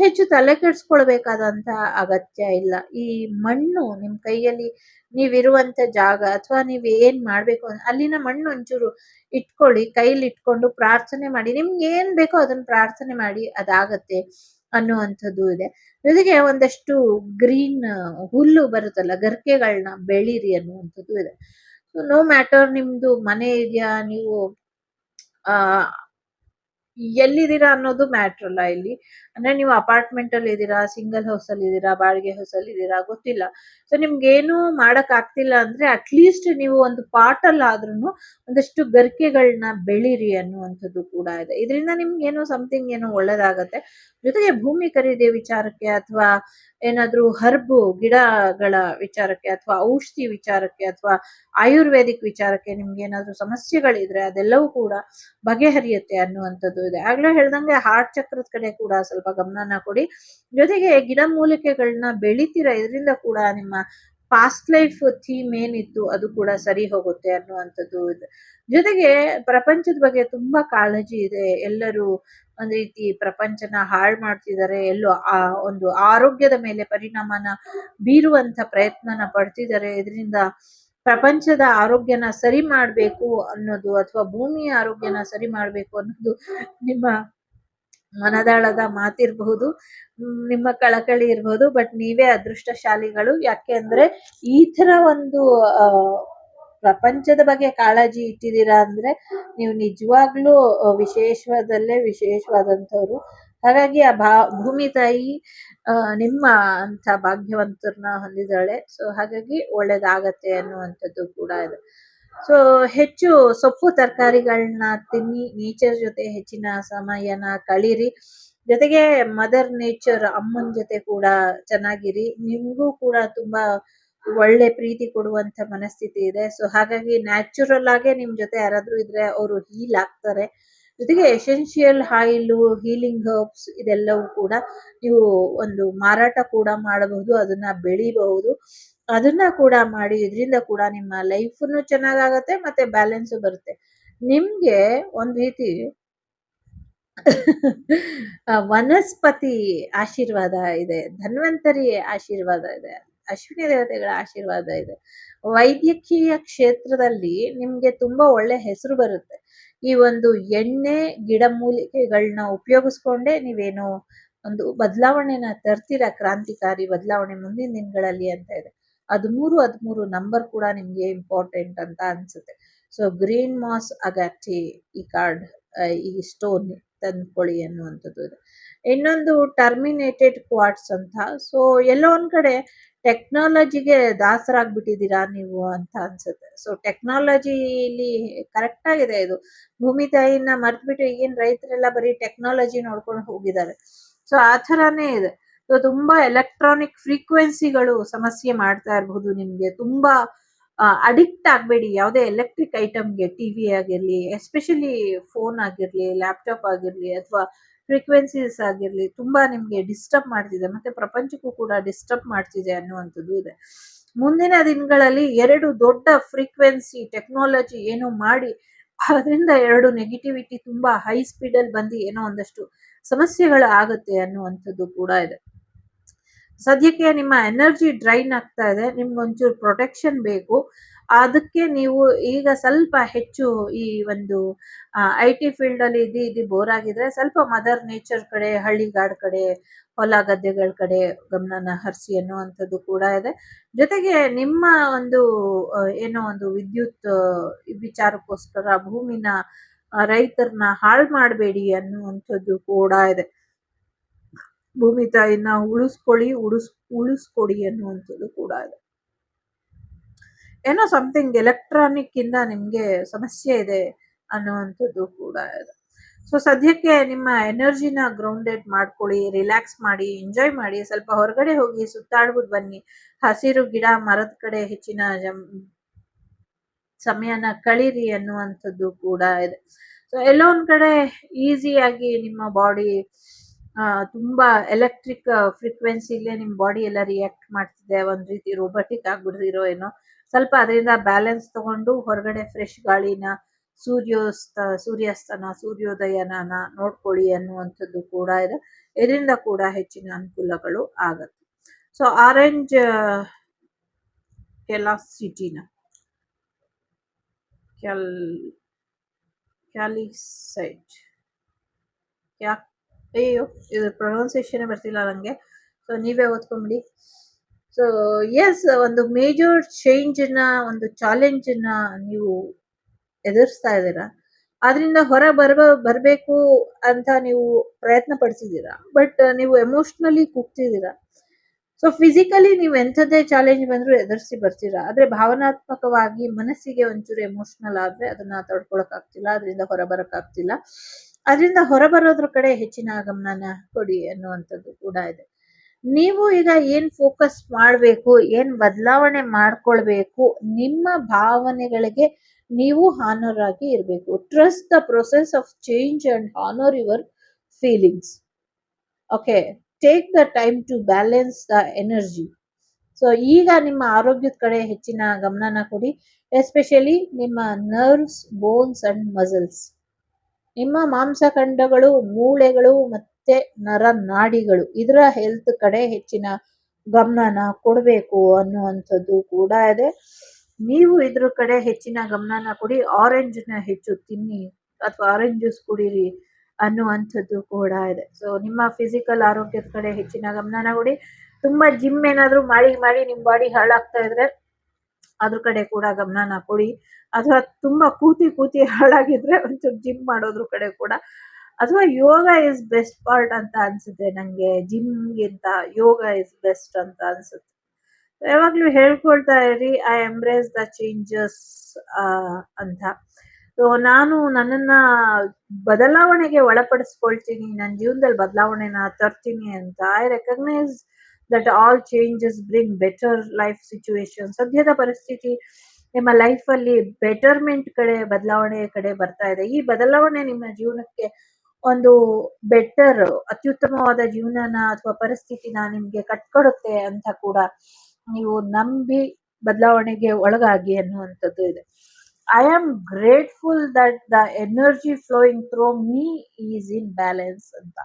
ಹೆಚ್ಚು ತಲೆ ಕೆಡಿಸ್ಕೊಳ್ಬೇಕಾದಂತಹ ಅಗತ್ಯ ಇಲ್ಲ. ಈ ಮಣ್ಣು ನಿಮ್ ಕೈಯಲ್ಲಿ ನೀವಿರುವಂತ ಜಾಗ ಅಥವಾ ನೀವ್ ಏನ್ ಮಾಡ್ಬೇಕು ಅಲ್ಲಿನ ಮಣ್ಣು ಒಂಚೂರು ಇಟ್ಕೊಳ್ಳಿ, ಕೈಲಿ ಇಟ್ಕೊಂಡು ಪ್ರಾರ್ಥನೆ ಮಾಡಿ, ನಿಮ್ಗೆ ಏನ್ ಬೇಕೋ ಅದನ್ನ ಪ್ರಾರ್ಥನೆ ಮಾಡಿ ಅದಾಗತ್ತೆ ಅನ್ನುವಂಥದ್ದು ಇದೆ. ಜೊತೆಗೆ ಒಂದಷ್ಟು ಗ್ರೀನ್ ಹುಲ್ಲು ಬರುತ್ತಲ್ಲ ಗರ್ಕೆಗಳನ್ನ ಬೆಳೀರಿ ಅನ್ನುವಂಥದ್ದು ಇದೆ. ನೋ ಮ್ಯಾಟರ್ ನಿಮ್ದು ಮನೆ ಇದೆಯಾ, ನೀವು, ಆ ಎಲ್ಲಿದ್ದೀರಾ ಅನ್ನೋದು ಮ್ಯಾಟ್ರ್ ಅಲ್ಲ ಇಲ್ಲಿ. ಅಂದ್ರೆ ನೀವು ಅಪಾರ್ಟ್ಮೆಂಟ್ ಅಲ್ಲಿ ಇದ್ದೀರಾ ಸಿಂಗಲ್ ಹೌಸ್ ಅಲ್ಲಿ ಇದ್ದೀರಾ, ಬಾಡಿಗೆ ಹೌಸ್ ಅಲ್ಲಿ ಇದ್ದೀರಾ ಗೊತ್ತಿಲ್ಲ. ಸೊ ನಿಮ್ಗೆ ಏನು ಮಾಡಕ್ ಆಗ್ತಿಲ್ಲ ಅಂದ್ರೆ ಅಟ್ಲೀಸ್ಟ್ ನೀವು ಒಂದು ಪಾಟ್ ಅಲ್ಲಾದ್ರೂ ಒಂದಷ್ಟು ಗರಿಕೆಗಳನ್ನ ಬೆಳೀರಿ ಅನ್ನುವಂಥದ್ದು ಕೂಡ ಇದೆ. ಇದರಿಂದ ನಿಮ್ಗೆ ಏನೋ ಸಮಥಿಂಗ್ ಏನೋ ಒಳ್ಳೇದಾಗತ್ತೆ. ಜೊತೆಗೆ ಭೂಮಿ ಖರೀದಿ ವಿಚಾರಕ್ಕೆ ಅಥವಾ ಏನಾದ್ರೂ ಹರ್ಬು ಗಿಡಗಳ ವಿಚಾರಕ್ಕೆ ಅಥವಾ ಔಷಧಿ ವಿಚಾರಕ್ಕೆ ಅಥವಾ ಆಯುರ್ವೇದಿಕ್ ವಿಚಾರಕ್ಕೆ ನಿಮ್ಗೆ ಏನಾದ್ರೂ ಸಮಸ್ಯೆಗಳಿದ್ರೆ ಅದೆಲ್ಲವೂ ಕೂಡ ಬಗೆಹರಿಯುತ್ತೆ ಅನ್ನುವಂಥದ್ದು ಇದೆ. ಆಗ್ಲೇ ಹೇಳ್ದಂಗೆ ಹಾರ್ಟ್ ಚಕ್ರದ ಕಡೆ ಕೂಡ ಸ್ವಲ್ಪ ಗಮನನ ಕೊಡಿ. ಜೊತೆಗೆ ಗಿಡಮೂಲಿಕೆಗಳನ್ನ ಬೆಳಿತೀರ? ಇದರಿಂದ ಕೂಡ ನಿಮ್ಮ ಪಾಸ್ಟ್ ಲೈಫ್ ಥೀಮ್ ಏನಿತ್ತು ಅದು ಕೂಡ ಸರಿ ಹೋಗುತ್ತೆ ಅನ್ನುವಂಥದ್ದು ಇದೆ. ಜೊತೆಗೆ ಪ್ರಪಂಚದ ಬಗ್ಗೆ ತುಂಬಾ ಕಾಳಜಿ ಇದೆ. ಎಲ್ಲರೂ ಒಂದ್ ರೀತಿ ಪ್ರಪಂಚನ ಹಾಳು ಮಾಡ್ತಿದ್ದಾರೆ ಎಲ್ಲೋ ಆ ಒಂದು ಆರೋಗ್ಯದ ಮೇಲೆ ಪರಿಣಾಮನ ಬೀರುವಂತ ಪ್ರಯತ್ನನ ಪಡ್ತಿದ್ದಾರೆ ಇದರಿಂದ ಪ್ರಪಂಚದ ಆರೋಗ್ಯನ ಸರಿ ಮಾಡ್ಬೇಕು ಅನ್ನೋದು ಅಥವಾ ಭೂಮಿಯ ಆರೋಗ್ಯನ ಸರಿ ಮಾಡ್ಬೇಕು ಅನ್ನೋದು ನಿಮ್ಮ ಮನದಾಳದ ಮಾತಿರಬಹುದು, ನಿಮ್ಮ ಕಳಕಳಿ ಇರಬಹುದು, ಬಟ್ ನೀವೇ ಅದೃಷ್ಟಶಾಲಿಗಳು. ಯಾಕೆ ಅಂದ್ರೆ ಈ ತರ ಒಂದು ಪ್ರಪಂಚದ ಬಗ್ಗೆ ಕಾಳಜಿ ಇಟ್ಟಿದ್ದೀರಾ ಅಂದ್ರೆ ನೀವು ನಿಜವಾಗ್ಲೂ ವಿಶೇಷವಾದಲ್ಲೇ ವಿಶೇಷವಾದಂಥವ್ರು. ಹಾಗಾಗಿ ಆ ಭಾ, ಭೂಮಿ ತಾಯಿ ನಿಮ್ಮ ಅಂತ ಭಾಗ್ಯವಂತರನ್ನ ಹೊಂದಿದ್ದಾಳೆ. ಸೊ ಹಾಗಾಗಿ ಒಳ್ಳೇದಾಗತ್ತೆ ಅನ್ನುವಂಥದ್ದು ಕೂಡ ಇದೆ. ಸೊ ಹೆಚ್ಚು ಸೊಪ್ಪು ತರಕಾರಿಗಳನ್ನ ತಿನ್ನಿ ನೇಚರ್ ಜೊತೆ ಹೆಚ್ಚಿನ ಸಮಯನ ಕಳೀರಿ. ಜೊತೆಗೆ ಮದರ್ ನೇಚರ್ ಅಮ್ಮನ ಜೊತೆ ಕೂಡ ಚೆನ್ನಾಗಿರಿ. ನಿಮ್ಗೂ ಕೂಡ ತುಂಬಾ ಒಳ್ಳೆ ಪ್ರೀತಿ ಕೊಡುವಂತ ಮನಸ್ಥಿತಿ ಇದೆ. ಸೊ ಹಾಗಾಗಿ ನ್ಯಾಚುರಲ್ ಆಗೇ ನಿಮ್ ಜೊತೆ ಯಾರಾದ್ರೂ ಇದ್ರೆ ಅವರು ಹೀಲ್ ಆಗ್ತಾರೆ. ಜೊತೆಗೆ ಎಸೆನ್ಷಿಯಲ್ ಆಯಿಲ್ ಹೀಲಿಂಗ್ ಹರ್ಬ್ಸ್ ಇದೆಲ್ಲವೂ ಕೂಡ ನೀವು ಒಂದು ಮಾರಾಟ ಕೂಡ ಮಾಡಬಹುದು, ಅದನ್ನ ಬೆಳಿಬಹುದು. ಅದನ್ನ ಕೂಡ ಮಾಡಿ, ಇದರಿಂದ ಕೂಡ ನಿಮ್ಮ ಲೈಫನ್ನು ಚೆನ್ನಾಗಾಗತ್ತೆ ಮತ್ತೆ ಬ್ಯಾಲೆನ್ಸ್ ಬರುತ್ತೆ. ನಿಮ್ಗೆ ಒಂದ್ ರೀತಿ ವನಸ್ಪತಿ ಆಶೀರ್ವಾದ ಇದೆ, ಧನ್ವಂತರಿ ಆಶೀರ್ವಾದ ಇದೆ. ಅಶ್ವಿನಿ ದೇವತೆಗಳ ಆಶೀರ್ವಾದ ಇದೆ. ವೈದ್ಯಕೀಯ ಕ್ಷೇತ್ರದಲ್ಲಿ ನಿಮ್ಗೆ ತುಂಬಾ ಒಳ್ಳೆ ಹೆಸರು ಬರುತ್ತೆ. ಈ ಒಂದು ಎಣ್ಣೆ ಗಿಡಮೂಲಿಕೆಗಳನ್ನ ಉಪಯೋಗಿಸ್ಕೊಂಡೆ ನೀವೇನು ಒಂದು ಬದಲಾವಣೆನ ತರ್ತೀರಾ, ಕ್ರಾಂತಿಕಾರಿ ಬದಲಾವಣೆ ಮುಂದಿನ ದಿನಗಳಲ್ಲಿ ಅಂತ ಇದೆ. ಹದಿಮೂರು ಹದಿಮೂರು ನಂಬರ್ ಕೂಡ ನಿಮ್ಗೆ ಇಂಪಾರ್ಟೆಂಟ್ ಅಂತ ಅನ್ಸುತ್ತೆ. ಸೊ ಗ್ರೀನ್ ಮಾಸ್ ಅಗಾಟಿ ಈ ಕಾರ್ಡ್ ಈ ಸ್ಟೋನ್ ತಂದ್ಕೊಳ್ಳಿ ಅನ್ನುವಂಥದ್ದು ಇದೆ. ಇನ್ನೊಂದು ಟರ್ಮಿನೇಟೆಡ್ ಕ್ವಾರ್ಟ್ಸ್ ಅಂತ. ಸೊ ಎಲ್ಲೋ ಒಂದ್ ಕಡೆ ಟೆಕ್ನಾಲಜಿಗೆ ದಾಸರಾಗ್ಬಿಟ್ಟಿದ್ದೀರಾ ನೀವು ಅಂತ ಅನ್ಸುತ್ತೆ. ಸೊ ಟೆಕ್ನಾಲಜಿಲಿ ಕರೆಕ್ಟ್ ಆಗಿದೆ ಇದು. ಭೂಮಿ ತಾಯಿನ ಮರ್ತ್ಬಿಟ್ಟು ಈಗಿನ ರೈತರೆಲ್ಲ ಬರೀ ಟೆಕ್ನಾಲಜಿ ನೋಡ್ಕೊಂಡು ಹೋಗಿದ್ದಾರೆ. ಸೊ ಆ ಥರಾನೇ ಇದೆ. ಸೊ ತುಂಬಾ ಎಲೆಕ್ಟ್ರಾನಿಕ್ ಫ್ರೀಕ್ವೆನ್ಸಿಗಳು ಸಮಸ್ಯೆ ಮಾಡ್ತಾ ಇರಬಹುದು ನಿಮ್ಗೆ. ತುಂಬಾ ಅಡಿಕ್ಟ್ ಆಗಬೇಡಿ. ಯಾವುದೇ ಎಲೆಕ್ಟ್ರಿಕ್ ಐಟಮ್ಗೆ ಟಿವಿ ಆಗಿರಲಿ ಎಸ್ಪೆಷಲಿ ಫೋನ್ ಆಗಿರ್ಲಿ ಲ್ಯಾಪ್ಟಾಪ್ ಆಗಿರ್ಲಿ, ಅಥವಾ ಫ್ರೀಕ್ವೆನ್ಸೀಸ್ ಆಗಿರ್ಲಿ, ತುಂಬಾ ನಿಮ್ಗೆ ಡಿಸ್ಟರ್ಬ್ ಮಾಡ್ತಿದೆ. ಮತ್ತೆ ಪ್ರಪಂಚಕ್ಕೂ ಕೂಡ ಡಿಸ್ಟರ್ಬ್ ಮಾಡ್ತಿದೆ ಅನ್ನುವಂಥದ್ದು ಇದೆ. ಮುಂದಿನ ದಿನಗಳಲ್ಲಿ ಎರಡು ದೊಡ್ಡ ಫ್ರೀಕ್ವೆನ್ಸಿ ಟೆಕ್ನಾಲಜಿ ಏನೋ ಮಾಡಿ, ಅದರಿಂದ ಎರಡು ನೆಗೆಟಿವಿಟಿ ತುಂಬಾ ಹೈ ಸ್ಪೀಡ್ ಅಲ್ಲಿ ಬಂದು ಏನೋ ಒಂದಷ್ಟು ಸಮಸ್ಯೆಗಳು ಆಗುತ್ತೆ ಅನ್ನುವಂಥದ್ದು ಕೂಡ ಇದೆ. ಸದ್ಯಕ್ಕೆ ನಿಮ್ಮ ಎನರ್ಜಿ ಡ್ರೈನ್ ಆಗ್ತಾ ಇದೆ, ನಿಮ್ಗೆ ಒಂಚೂರು ಪ್ರೊಟೆಕ್ಷನ್ ಬೇಕು. ಅದಕ್ಕೆ ನೀವು ಈಗ ಸ್ವಲ್ಪ ಹೆಚ್ಚು ಈ ಒಂದು ಐ ಟಿ ಫೀಲ್ಡ್ ಅಲ್ಲಿ ಇದ್ದು ಇದು ಬೋರ್ ಆಗಿದ್ರೆ ಸ್ವಲ್ಪ ಮದರ್ ನೇಚರ್ ಕಡೆ, ಹಳ್ಳಿಗಾಡ್ ಕಡೆ, ಹೊಲ ಗದ್ದೆಗಳ ಕಡೆ ಗಮನನ ಹರಿಸಿ ಅನ್ನುವಂಥದ್ದು ಕೂಡ ಇದೆ. ಜೊತೆಗೆ ನಿಮ್ಮ ಒಂದು ಏನೋ ಒಂದು ವಿದ್ಯುತ್ ವಿಚಾರಕ್ಕೋಸ್ಕರ ಭೂಮಿನ ರೈತರನ್ನ ಹಾಳು ಮಾಡಬೇಡಿ ಅನ್ನುವಂಥದ್ದು ಕೂಡ ಇದೆ. ಭೂಮಿ ತಾಯಿನ ಉಳಿಸ್ಕೊಳ್ಳಿ, ಉಳಿಸ್, ಉಳಿಸ್ಕೊಡಿ ಅನ್ನುವಂಥದ್ದು ಕೂಡ ಇದೆ. ಏನೋ ಸಮಥಿಂಗ್ ಎಲೆಕ್ಟ್ರಾನಿಕ್ ಇಂದ ನಿಮ್ಗೆ ಸಮಸ್ಯೆ ಇದೆ ಅನ್ನುವಂಥದ್ದು ಕೂಡ ಇದೆ. ಸೊ ಸದ್ಯಕ್ಕೆ ನಿಮ್ಮ ಎನರ್ಜಿನ ಗ್ರೌಂಡೆಡ್ ಮಾಡ್ಕೊಳ್ಳಿ ರಿಲ್ಯಾಕ್ಸ್ ಮಾಡಿ ಎಂಜಾಯ್ ಮಾಡಿ, ಸ್ವಲ್ಪ ಹೊರಗಡೆ ಹೋಗಿ ಸುತ್ತಾಡ್ಬಿಟ್ಟು ಬನ್ನಿ. ಹಸಿರು ಗಿಡ, ಮರದ ಕಡೆ ಹೆಚ್ಚಿನ ಸಮಯನ ಕಳೀರಿ ಅನ್ನುವಂಥದ್ದು ಕೂಡ ಇದೆ. ಸೊ ಎಲ್ಲೋ ಒಂದ್ ಕಡೆ ಈಸಿಯಾಗಿ ನಿಮ್ಮ ಬಾಡಿ ತುಂಬಾ ಎಲೆಕ್ಟ್ರಿಕ್ ಫ್ರೀಕ್ವೆನ್ಸಿಲೇ ನಿಮ್ಮ ಬಾಡಿ ಎಲ್ಲ ರಿಯಾಕ್ಟ್ ಮಾಡ್ತಿದೆ. ಒಂದ್ ರೀತಿ ರೋಬೋಟಿಕ್ ಆಗ್ಬಿಡ್ತಿರೋ ಏನೋ. ಸ್ವಲ್ಪ ಅದರಿಂದ ಬ್ಯಾಲೆನ್ಸ್ ತಗೊಂಡು ಹೊರಗಡೆ ಫ್ರೆಶ್ ಗಾಳಿನ, ಸೂರ್ಯೋಸ್ತ, ಸೂರ್ಯಾಸ್ತನ ಸೂರ್ಯೋದಯನ ನೋಡ್ಕೊಳ್ಳಿ ಅನ್ನುವಂಥದ್ದು ಕೂಡ ಇದೆ. ಇದರಿಂದ ಕೂಡ ಹೆಚ್ಚಿನ ಅನುಕೂಲಗಳು ಆಗತ್ತೆ. ಸೊ ಆರೆಂಜ್ ಕೆಲಾಸಿಟಿನ ಕ್ಯಾಲ್ ಕ್ಯಾಲಿಸೈಟ್ ಕ್ಯಾ ಅಯ್ಯೋ ಇದು ಪ್ರೊನೌನ್ಸಿಯೇಷನ್ ಬರ್ತಿಲ್ಲ ನನಗೆ ಸೊ ನೀವೇ ಓದ್ಕೊಂಬಿಡಿ. ಸೊ ಎಸ್ ಒಂದು ಮೇಜರ್ ಚೇಂಜನ್ನ ಒಂದು ಚಾಲೆಂಜನ್ನ ನೀವು ಎದುರಿಸ್ತಾ ಇದ್ದೀರಾ? ಅದರಿಂದ ಹೊರ ಬರ್ಬ, ಬರಬೇಕು ಅಂತ ನೀವು ಪ್ರಯತ್ನ ಪಡಿಸಿದ್ದೀರಾ ಬಟ್ ನೀವು ಎಮೋಷ್ನಲಿ ಕುಗ್ತಿದ್ದೀರಾ? ಸೊ ಫಿಸಿಕಲಿ ನೀವು ಎಂಥದ್ದೇ ಚಾಲೆಂಜ್ ಬಂದರೂ ಎದುರಿಸಿ ಬರ್ತೀರಾ? ಆದ್ರೆ ಭಾವನಾತ್ಮಕವಾಗಿ ಮನಸ್ಸಿಗೆ ಒಂಚೂರು ಎಮೋಷನಲ್ ಆದ್ರೆ ಅದನ್ನ ತಡ್ಕೊಳಕ್ ಆಗ್ತಿಲ್ಲ ಅದರಿಂದ ಹೊರ ಬರಕ್ ಆಗ್ತಿಲ್ಲ ಅದರಿಂದ ಹೊರ ಬರೋದ್ರ ಕಡೆ ಹೆಚ್ಚಿನ ಗಮನನ ಕೊಡಿ ಅನ್ನುವಂಥದ್ದು ಕೂಡ ಇದೆ. ನೀವು ಈಗ ಏನ್ ಫೋಕಸ್ ಮಾಡಬೇಕು, ಏನ್ ಬದಲಾವಣೆ ಮಾಡ್ಕೊಳ್ಬೇಕು, ನಿಮ್ಮ ಭಾವನೆಗಳಿಗೆ ನೀವು ಹಾನರ್ ಆಗಿ ಇರಬೇಕು. Trust the process of change and honour your feelings okay take the time to balance the energy so ಈಗ ನಿಮ್ಮ ಆರೋಗ್ಯದ ಕಡೆ ಹೆಚ್ಚಿನ ಗಮನನ ಕೊಡಿ ಎಸ್ಪೆಷಲಿ ನಿಮ್ಮ ನರ್ವ್ಸ್ ಬೋನ್ಸ್ ಅಂಡ್ ಮಸಲ್ಸ್ ನಿಮ್ಮ ಮಾಂಸಖಂಡಗಳು, ಮೂಳೆಗಳು ಮತ್ತೆ ನರನಾಡಿಗಳು ಇದರ ಹೆಲ್ತ್ ಕಡೆ ಹೆಚ್ಚಿನ ಗಮನನ ಕೊಡಬೇಕು ಅನ್ನುವಂಥದ್ದು ಕೂಡ ಇದೆ. ನೀವು ಇದ್ರ ಕಡೆ ಹೆಚ್ಚಿನ ಗಮನನ ಕೊಡಿ. ಆರೆಂಜ್ನ ಹೆಚ್ಚು ತಿನ್ನಿ ಅಥವಾ ಆರೆಂಜ್ ಜ್ಯೂಸ್ ಕುಡೀರಿ ಅನ್ನುವಂಥದ್ದು ಕೂಡ ಇದೆ. ಸೊ ನಿಮ್ಮ ಫಿಸಿಕಲ್ ಆರೋಗ್ಯದ ಕಡೆ ಹೆಚ್ಚಿನ ಗಮನನ ಕೊಡಿ. ತುಂಬಾ ಜಿಮ್ ಏನಾದರೂ ಮಾಡಿ ಮಾಡಿ ನಿಮ್ಮ ಬಾಡಿ ಹಾಳಾಗ್ತಾ ಇದ್ರೆ ಅದ್ರ ಕಡೆ ಕೂಡ ಗಮನನ ಕೊಡಿ. ಅಥವಾ ತುಂಬಾ ಕೂತಿ ಕೂತಿ ಹಾಳಾಗಿದ್ರೆ ಒಂಚೂರು ಜಿಮ್ ಮಾಡೋದ್ರ ಕಡೆ ಕೂಡ. ಅಥವಾ ಯೋಗ ಇಸ್ ಬೆಸ್ಟ್ ಪಾರ್ಟ್ ಅಂತ ಅನ್ಸುತ್ತೆ ನಂಗೆ. ಜಿಮ್ಗಿಂತ ಯೋಗ ಇಸ್ ಬೆಸ್ಟ್ ಅಂತ ಅನ್ಸುತ್ತೆ. ಯಾವಾಗ್ಲೂ ಹೇಳ್ಕೊಳ್ತಾ ಇರಿ ಐ ಎಂಬ್ರೇಸ್ ದ ಚೇಂಜಸ್ ಅಂತ. ಸೊ ನಾನು ನನ್ನನ್ನ ಬದಲಾವಣೆಗೆ ಒಳಪಡಿಸ್ಕೊಳ್ತೀನಿ ನನ್ನ ಜೀವನದಲ್ಲಿ ಬದಲಾವಣೆನ ತರ್ತೀನಿ ಅಂತ. I recognise that all changes bring better life situation ಸದ್ಯದ ಪರಿಸ್ಥಿತಿ ನಿಮ್ಮ ಲೈಫ್ ಅಲ್ಲಿ ಬೆಟರ್ಮೆಂಟ್ ಕಡೆ, ಬದಲಾವಣೆ ಕಡೆ ಬರ್ತಾ ಇದೆ. ಈ ಬದಲಾವಣೆ ನಿಮ್ಮ ಜೀವನಕ್ಕೆ ಒಂದು ಬೆಟರ್ ಅತ್ಯುತ್ತಮವಾದ ಜೀವನನ ಅಥವಾ ಪರಿಸ್ಥಿತಿನ ನಿಮ್ಗೆ ಕಟ್ಕೊಡುತ್ತೆ ಅಂತ ಕೂಡ ನೀವು ನಂಬಿ ಬದಲಾವಣೆಗೆ ಒಳಗಾಗಿ ಅನ್ನುವಂಥದ್ದು ಇದೆ. I am grateful that the energy flowing through me is in balance ಅಂತ.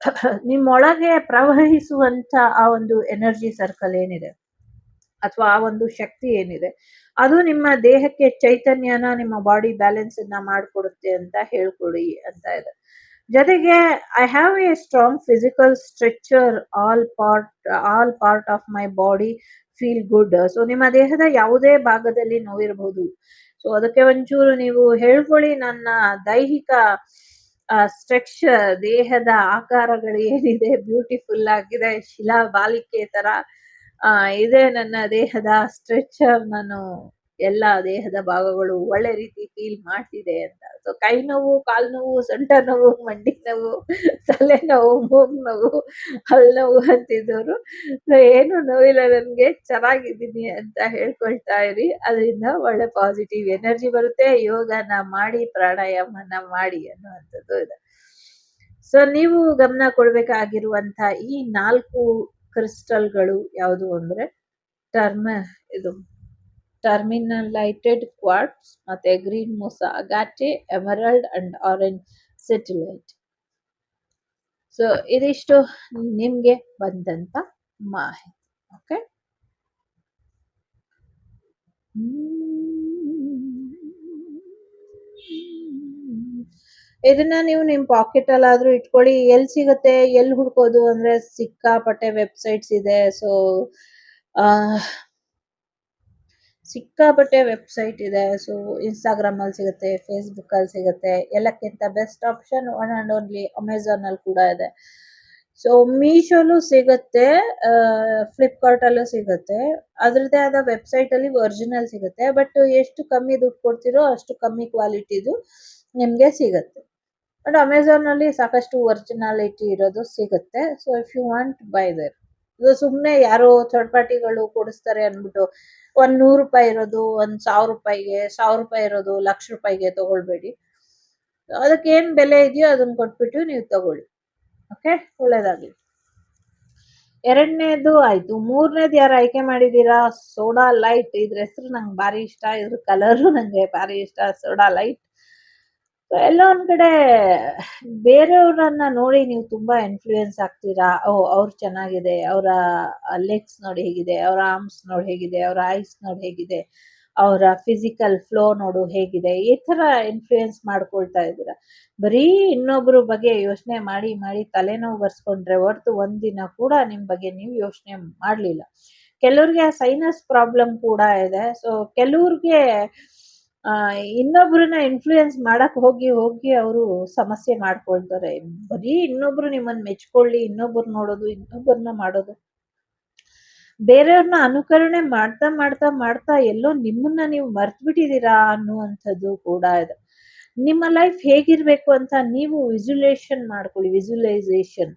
ನಿಮ್ಮೊಳಗೆ ಪ್ರವಹಿಸುವಂತ ಆ ಒಂದು ಎನರ್ಜಿ ಸರ್ಕಲ್ ಏನಿದೆ? ಅಥವಾ ಆ ಒಂದು ಶಕ್ತಿ ಏನಿದೆ? ಅದು ನಿಮ್ಮ ದೇಹಕ್ಕೆ ಚೈತನ್ಯನ, ನಿಮ್ಮ ಬಾಡಿ ಬ್ಯಾಲೆನ್ಸ್ ಅನ್ನ ಮಾಡಿಕೊಡುತ್ತೆ ಅಂತ ಹೇಳ್ಕೊಡಿ ಅಂತ ಇದೆ. ಜೊತೆಗೆ I have a strong physical structure all part all part of my body feel good so ನಿಮ್ಮ ದೇಹದ ಯಾವುದೇ ಭಾಗದಲ್ಲಿ ನೋವಿರಬಹುದು ಸೊ ಅದಕ್ಕೆ ಒಂಚೂರು ನೀವು ಹೇಳ್ಕೊಳ್ಳಿ ನನ್ನ ದೈಹಿಕ ಸ್ಟ್ರಕ್ಚರ್ ದೇಹದ ಆಕಾರಗಳು ಏನಿದೆ, ಬ್ಯೂಟಿಫುಲ್ ಆಗಿದೆ ಶಿಲಾ ಬಾಲಿಕೆ ತರ, ಆ, ಇದೆ ನನ್ನ ದೇಹದ ಸ್ಟ್ರೆಚರ್ ನಾನು ಎಲ್ಲ ದೇಹದ ಭಾಗಗಳು ಒಳ್ಳೆ ರೀತಿ ಫೀಲ್ ಮಾಡ್ತಿದೆ ಅಂತ. ಸೊ ಕೈ ನೋವು, ಕಾಲು ನೋವು, ಸೊಂಟ ನೋವು, ಮಂಡಿ ನೋವು, ತಲೆ ನೋವು, ಮೂಗ್ ನೋವು, ಹಲ್ ನೋವು ಅಂತಿದ್ದವರು ಸೊ ಏನು ನೋವಿಲ್ಲ, ನನ್ಗೆ ಚೆನ್ನಾಗಿದ್ದೀನಿ ಅಂತ ಹೇಳ್ಕೊಳ್ತಾ ಇರಿ. ಅದರಿಂದ ಒಳ್ಳೆ ಪಾಸಿಟಿವ್ ಎನರ್ಜಿ ಬರುತ್ತೆ. ಯೋಗನ ಮಾಡಿ, ಪ್ರಾಣಾಯಾಮನ ಮಾಡಿ ಅನ್ನುವಂಥದ್ದು ಇದೆ. ಸೊ ನೀವು ಗಮನ ಕೊಡ್ಬೇಕಾಗಿರುವಂತ ಈ ನಾಲ್ಕು ಕ್ರಿಸ್ಟಲ್ಗಳು ಯಾವುದು ಅಂದ್ರೆ ಟರ್ಮ ಇದು ಟರ್ಮಿನಲೈಟೆಡ್ ಕ್ವಾರ್ಟ್ಸ್ ಮತ್ತೆ green moss agate emerald and orange selenite so ಇದಿಷ್ಟು ನಿಮಗೆ ಬಂದಂತ ಮಾಹಿತಿ. ಓಕೆ ಇದನ್ನ ನೀವು ನಿಮ್ಮ ಪಾಕೆಟ್ ಅಲ್ಲಾದ್ರೂ ಇಟ್ಕೊಳ್ಳಿ. ಎಲ್ಲಿ ಸಿಗುತ್ತೆ? ಎಲ್ಲಿ ಹುಡ್ಕೋದು? ಅಂದ್ರೆ ಸಿಕ್ಕಾಪಟ್ಟೆ ವೆಬ್ಸೈಟ್ಸ್ ಇದೆ. ಸೊ ಸಿಕ್ಕಾಪಟ್ಟೆ ವೆಬ್ಸೈಟ್ ಇದೆ. ಸೊ ಇನ್ಸ್ಟಾಗ್ರಾಮಲ್ಲಿ ಸಿಗುತ್ತೆ ಫೇಸ್ಬುಕ್ಕಲ್ಲಿ ಸಿಗುತ್ತೆ. ಎಲ್ಲಕ್ಕಿಂತ best option one and only ಅಮೆಝಾನಲ್ಲಿ ಕೂಡ ಇದೆ. ಸೊ ಮೀಶೋಲು ಸಿಗುತ್ತೆ ಫ್ಲಿಪ್ಕಾರ್ಟಲ್ಲೂ ಸಿಗುತ್ತೆ. ಅದರದ್ದೇ ಆದ ವೆಬ್ಸೈಟಲ್ಲಿ ಒರಿಜಿನಲ್ ಸಿಗುತ್ತೆ. ಬಟ್ ಎಷ್ಟು ಕಮ್ಮಿ ದುಡ್ಡು ಕೊಡ್ತೀರೋ ಅಷ್ಟು ಕಮ್ಮಿ ಕ್ವಾಲಿಟಿದು ನಿಮಗೆ ಸಿಗುತ್ತೆ. ಬಟ್ ಅಮೆಝಾನಲ್ಲಿ ಸಾಕಷ್ಟು ಒರಿಜಿನಾಲಿಟಿ ಇರೋದು ಸಿಗುತ್ತೆ. So if you want buy there ಇದು ಸುಮ್ಮನೆ ಯಾರೋ ಥರ್ಡ್ ಪಾರ್ಟಿಗಳು ಕೊಡಿಸ್ತಾರೆ ಅಂದ್ಬಿಟ್ಟು ಒಂದ್ ನೂರು ರೂಪಾಯಿ ಇರೋದು, ಒಂದು ಸಾವಿರ ರೂಪಾಯಿಗೆ, ಸಾವಿರ ರೂಪಾಯಿ ಇರೋದು, ಲಕ್ಷ ರೂಪಾಯಿಗೆ ತಗೊಳ್ಬೇಡಿ. ಅದಕ್ಕೆ ಏನು ಬೆಲೆ ಇದೆಯೋ ಅದನ್ನ ಕೊಟ್ಬಿಟ್ಟು ನೀವು ತಗೊಳ್ಳಿ. ಓಕೆ ಒಳ್ಳೇದಾಗ್ಲಿ. ಎರಡನೇದು ಆಯ್ತು. ಮೂರನೇದು ಯಾರು ಆಯ್ಕೆ ಮಾಡಿದೀರಾ? Sodalite. ಇದ್ರ ಹೆಸರು ನಂಗೆ ಭಾರಿ ಇಷ್ಟ. ಇದ್ರ ಕಲರು ನಂಗೆ ಭಾರಿ ಇಷ್ಟ. Sodalite. ಎಲ್ಲ ಒಂದ್ ಕಡೆ ಬೇರೆಯವರನ್ನ ನೋಡಿ ನೀವು ತುಂಬಾ ಇನ್ಫ್ಲೂಯೆನ್ಸ್ ಆಗ್ತೀರಾ? ಓ, ಅವ್ರು ಚೆನ್ನಾಗಿದೆ, ಅವರ ಲೆಗ್ಸ್ ನೋಡಿ ಹೇಗಿದೆ, ಅವರ ಆರ್ಮ್ಸ್ ನೋಡಿ ಹೇಗಿದೆ, ಅವರ ಐಸ್ ನೋಡಿ ಹೇಗಿದೆ, ಅವರ ಫಿಸಿಕಲ್ ಫ್ಲೋ ನೋಡು ಹೇಗಿದೆ, ಈ ತರ ಇನ್ಫ್ಲೂಯೆನ್ಸ್ ಮಾಡ್ಕೊಳ್ತಾ ಇದ್ದೀರಾ? ಬರೀ ಇನ್ನೊಬ್ರು ಬಗ್ಗೆ ಯೋಚನೆ ಮಾಡಿ ಮಾಡಿ ತಲೆನೋವು ಬರ್ಸ್ಕೊಂಡ್ರೆ ಹೊರತು ಒಂದಿನ ಕೂಡ ನಿಮ್ ಬಗ್ಗೆ ನೀವು ಯೋಚನೆ ಮಾಡ್ಲಿಲ್ಲ. ಕೆಲವ್ರಿಗೆ ಸೈನಸ್ ಪ್ರಾಬ್ಲಮ್ ಕೂಡ ಇದೆ. ಸೊ ಕೆಲವ್ರಿಗೆ ಇನ್ನೊಬ್ರನ್ನ ಇನ್ಫ್ಲೂಯೆನ್ಸ್ ಮಾಡಕ್ ಹೋಗಿ ಹೋಗಿ ಅವರು ಸಮಸ್ಯೆ ಮಾಡ್ಕೊಳ್ತಾರೆ. ಬರೀ ಇನ್ನೊಬ್ರು ನಿಮ್ಮನ್ನ ಮೆಚ್ಕೊಳ್ಳಿ, ಇನ್ನೊಬ್ರು ನೋಡೋದು ಇನ್ನೊಬ್ಬರನ್ನ ಮಾಡೋದು. ಬೇರೆಯವ್ರನ್ನ ಅನುಕರಣೆ ಮಾಡ್ತಾ ಮಾಡ್ತಾ ಮಾಡ್ತಾ ಎಲ್ಲೋ ನಿಮ್ಮನ್ನ ನೀವು ಮರ್ತ್ ಬಿಟ್ಟಿದ್ದೀರಾ ಅನ್ನುವಂಥದ್ದು ಕೂಡ ಇದೆ. ನಿಮ್ಮ ಲೈಫ್ ಹೇಗಿರ್ಬೇಕು ಅಂತ ನೀವು ವಿಜುಲೇಷನ್ ಮಾಡ್ಕೊಳ್ಳಿ ವಿಜುಲೈಸೇಷನ್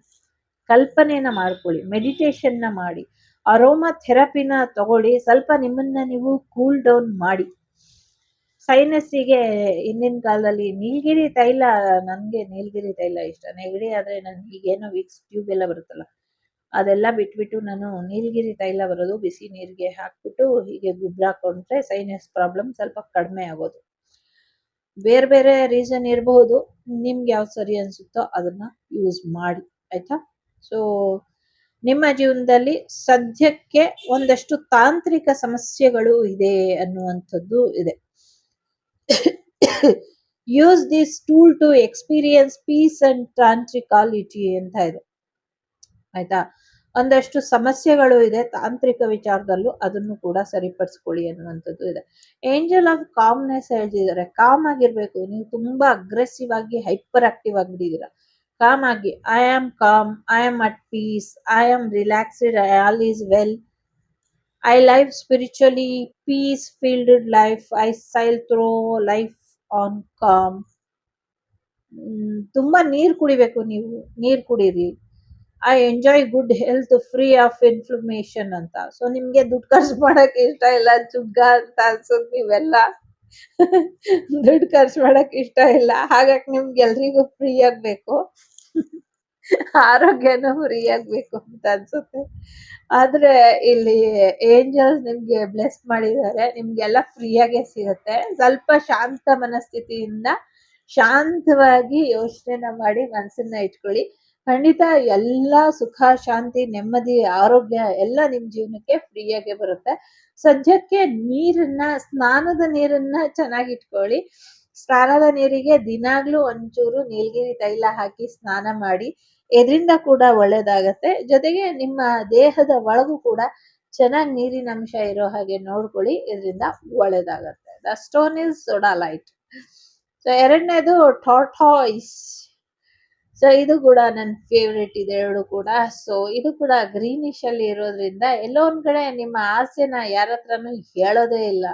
ಕಲ್ಪನೆಯನ್ನ ಮಾಡ್ಕೊಳ್ಳಿ ಮೆಡಿಟೇಷನ್ನ ಮಾಡಿ. ಅರೋಮಾ ಥೆರಪಿನ ತಗೊಳ್ಳಿ, ಸ್ವಲ್ಪ ನಿಮ್ಮನ್ನ ನೀವು ಕೂಲ್ ಡೌನ್ ಮಾಡಿ. ಸೈನಸ್ಸಿಗೆ ಹಿಂದಿನ ಕಾಲದಲ್ಲಿ ನೀಲಗಿರಿ ತೈಲ ನನಗೆ ನೀಲಗಿರಿ ತೈಲ ಇಷ್ಟ. ನೆಗಡಿ ಆದರೆ ನನಗೆ ಈಗೇನೋ ವಿಕ್ಸ್ ಟ್ಯೂಬ್ ಎಲ್ಲ ಬರುತ್ತಲ್ಲ, ಅದೆಲ್ಲ ಬಿಟ್ಬಿಟ್ಟು ನಾನು ನೀಲಗಿರಿ ತೈಲ ಬರೋದು, ಬಿಸಿ ನೀರಿಗೆ ಹಾಕ್ಬಿಟ್ಟು ಹೀಗೆ ಗುಬ್ರ ಹಾಕೊಂಡ್ರೆ ಸೈನಸ್ ಪ್ರಾಬ್ಲಮ್ ಸ್ವಲ್ಪ ಕಡಿಮೆ ಆಗೋದು. ಬೇರೆ ಬೇರೆ ರೀಸನ್ ಇರಬಹುದು ನಿಮ್ಗೆ ಯಾವ್ದು ಸರಿ ಅನ್ಸುತ್ತೋ ಅದನ್ನ ಯೂಸ್ ಮಾಡಿ, ಆಯಿತಾ? ಸೊ ನಿಮ್ಮ ಜೀವನದಲ್ಲಿ ಸದ್ಯಕ್ಕೆ ಒಂದಷ್ಟು ತಾಂತ್ರಿಕ ಸಮಸ್ಯೆಗಳು ಇದೆ ಅನ್ನುವಂಥದ್ದು ಇದೆ. Use this tool to experience peace and tranquillity ಅಂತ ಇದೆ ಆಯ್ತಾ? ಒಂದಷ್ಟು ಸಮಸ್ಯೆಗಳು ಇದೆ. ತಾಂತ್ರಿಕ ವಿಚಾರದಲ್ಲೂ ಅದನ್ನು ಕೂಡ ಸರಿಪಡಿಸ್ಕೊಳ್ಳಿ ಅನ್ನುವಂಥದ್ದು ಇದೆ. ಏಂಜಲ್ ಆಫ್ ಕಾಮ್ನೆಸ್ ಹೇಳ್ತಿದ್ದಾರೆ. ಕಾಮ್ ಆಗಿರ್ಬೇಕು. ನೀವು ತುಂಬಾ ಅಗ್ರೆಸಿವ್ ಆಗಿ ಹೈಪರ್ ಆಕ್ಟಿವ್ ಆಗಿಬಿಟ್ಟಿದ್ದೀರ. ಕಾಮ್ ಆಗಿ I am calm I am at peace I am relaxed all is well I life spiritually peace filled life I sail through life on calm ತುಂಬಾ ನೀರ್ ಕುಡಿಬೇಕು ನೀವು. ನೀರ್ ಕುಡೀರಿ. I enjoy good health free of inflammation ಅಂತ. ಸೊ ನಿಮ್ಗೆ ದುಡ್ಡು ಖರ್ಚು ಮಾಡಕ್ ಇಷ್ಟ ಇಲ್ಲ ಜುಗ್ಗ ಅಂತ ಅನ್ಸುತ್ತೆ ನೀವೆಲ್ಲ. ದುಡ್ಡು ಖರ್ಚು ಮಾಡಕ್ ಇಷ್ಟ ಇಲ್ಲ. ಹಾಗಾಗಿ ನಿಮ್ಗೆ ಎಲ್ರಿಗೂ ಫ್ರೀ ಆಗ್ಬೇಕು. ಆರೋಗ್ಯನೂ ಫ್ರೀ ಆಗ್ಬೇಕು ಅಂತ ಅನ್ಸುತ್ತೆ. ಆದ್ರೆ ಇಲ್ಲಿ ಏಂಜಲ್ಸ್ ನಿಮ್ಗೆ ಬ್ಲೆಸ್ ಮಾಡಿದ್ದಾರೆ. ನಿಮ್ಗೆಲ್ಲ ಫ್ರೀಯಾಗೆ ಸಿಗುತ್ತೆ. ಸ್ವಲ್ಪ ಶಾಂತ ಮನಸ್ಥಿತಿಯಿಂದ ಶಾಂತವಾಗಿ ಯೋಚನೆನ ಮಾಡಿ ಮನಸ್ಸನ್ನ ಇಟ್ಕೊಳ್ಳಿ. ಖಂಡಿತ ಎಲ್ಲ ಸುಖ, ಶಾಂತಿ, ನೆಮ್ಮದಿ, ಆರೋಗ್ಯ ಎಲ್ಲ ನಿಮ್ ಜೀವನಕ್ಕೆ ಫ್ರೀಯಾಗೆ ಬರುತ್ತೆ. ಸದ್ಯಕ್ಕೆ ನೀರನ್ನ, ಸ್ನಾನದ ನೀರನ್ನ ಚೆನ್ನಾಗಿ ಇಟ್ಕೊಳ್ಳಿ. ಸ್ನಾನದ ನೀರಿಗೆ ದಿನಾಗ್ಲೂ ಒಂಚೂರು ನೀಲಗಿರಿ ತೈಲ ಹಾಕಿ ಸ್ನಾನ ಮಾಡಿ. ಇದರಿಂದ ಕೂಡ ಒಳ್ಳೇದಾಗತ್ತೆ. ಜೊತೆಗೆ ನಿಮ್ಮ ದೇಹದ ಒಳಗೂ ಕೂಡ ಚೆನ್ನಾಗಿ ನೀರಿನ ಅಂಶ ಇರೋ ಹಾಗೆ ನೋಡ್ಕೊಳ್ಳಿ, ಇದರಿಂದ ಒಳ್ಳೇದಾಗತ್ತೆ. The stone is sodalite. So ಎರಡನೇದು ಟಾಟಾಯ್ಸ್ ಸೊ ಇದು ಕೂಡ ನನ್ನ ಫೇವ್ರೆಟ್ ಇದೆ, ಎರಡು ಕೂಡ. ಸೊ ಇದು ಕೂಡ ಗ್ರೀನಿಶ್ ಅಲ್ಲಿ ಇರೋದ್ರಿಂದ ಎಲ್ಲೋ ಒಂದ್ ಕಡೆ ನಿಮ್ಮ ಆಸೆನ ಯಾರ ಹತ್ರನೂ ಹೇಳೋದೇ ಇಲ್ಲ.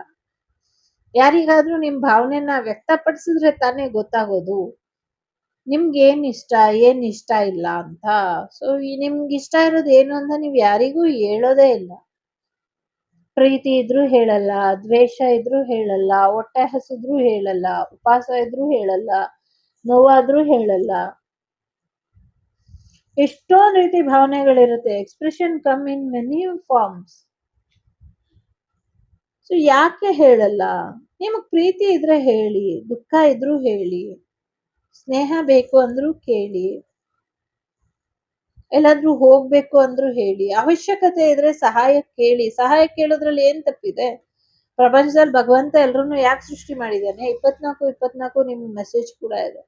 ಯಾರಿಗಾದ್ರೂ ನಿಮ್ ಭಾವನೆನ ವ್ಯಕ್ತಪಡಿಸಿದ್ರೆ ತಾನೇ ಗೊತ್ತಾಗೋದು. ನಿಮ್ಗೆ ಏನ್ ಇಷ್ಟ ಏನ್ ಇಷ್ಟ ಇಲ್ಲ ಅಂತ? ಸೊ ನಿಮ್ಗೆ ಇಷ್ಟ ಇರೋದು ಏನು ಅಂತ ನೀವ್ ಯಾರಿಗೂ ಹೇಳೋದೇ ಇಲ್ಲ. ಪ್ರೀತಿ ಇದ್ರೂ ಹೇಳಲ್ಲ, ದ್ವೇಷ ಇದ್ರೂ ಹೇಳಲ್ಲ, ಹೊಟ್ಟೆ ಹಸಿದ್ರು ಹೇಳಲ್ಲ, ಉಪವಾಸ ಇದ್ರೂ ಹೇಳಲ್ಲ, ನೋವಾದ್ರೂ ಹೇಳಲ್ಲ. ಎಷ್ಟೊಂದ್ ರೀತಿ ಭಾವನೆಗಳಿರುತ್ತೆ. Expression come in many forms so ಯಾಕೆ ಹೇಳಲ್ಲ? ನಿಮಗ್ ಪ್ರೀತಿ ಇದ್ರೆ ಹೇಳಿ, ದುಃಖ ಇದ್ರೂ ಹೇಳಿ. ಸ್ನೇಹ ಬೇಕು ಅಂದ್ರೂ ಕೇಳಿ. ಎಲ್ಲಾದ್ರೂ ಹೋಗ್ಬೇಕು ಅಂದ್ರೂ ಹೇಳಿ. ಅವಶ್ಯಕತೆ ಇದ್ರೆ ಸಹಾಯ ಕೇಳಿ. ಸಹಾಯ ಕೇಳೋದ್ರಲ್ಲಿ ಏನ್ ತಪ್ಪಿದೆ? ಪ್ರಪಂಚದಲ್ಲಿ ಭಗವಂತ ಎಲ್ರು ಯಾಕೆ ಸೃಷ್ಟಿ ಮಾಡಿದಾನೆ ಇಪ್ಪತ್ನಾಲ್ಕು ಇಪ್ಪತ್ನಾಲ್ಕು ನಿಮ್ ಮೆಸೇಜ್ ಕೂಡ ಇದೆ.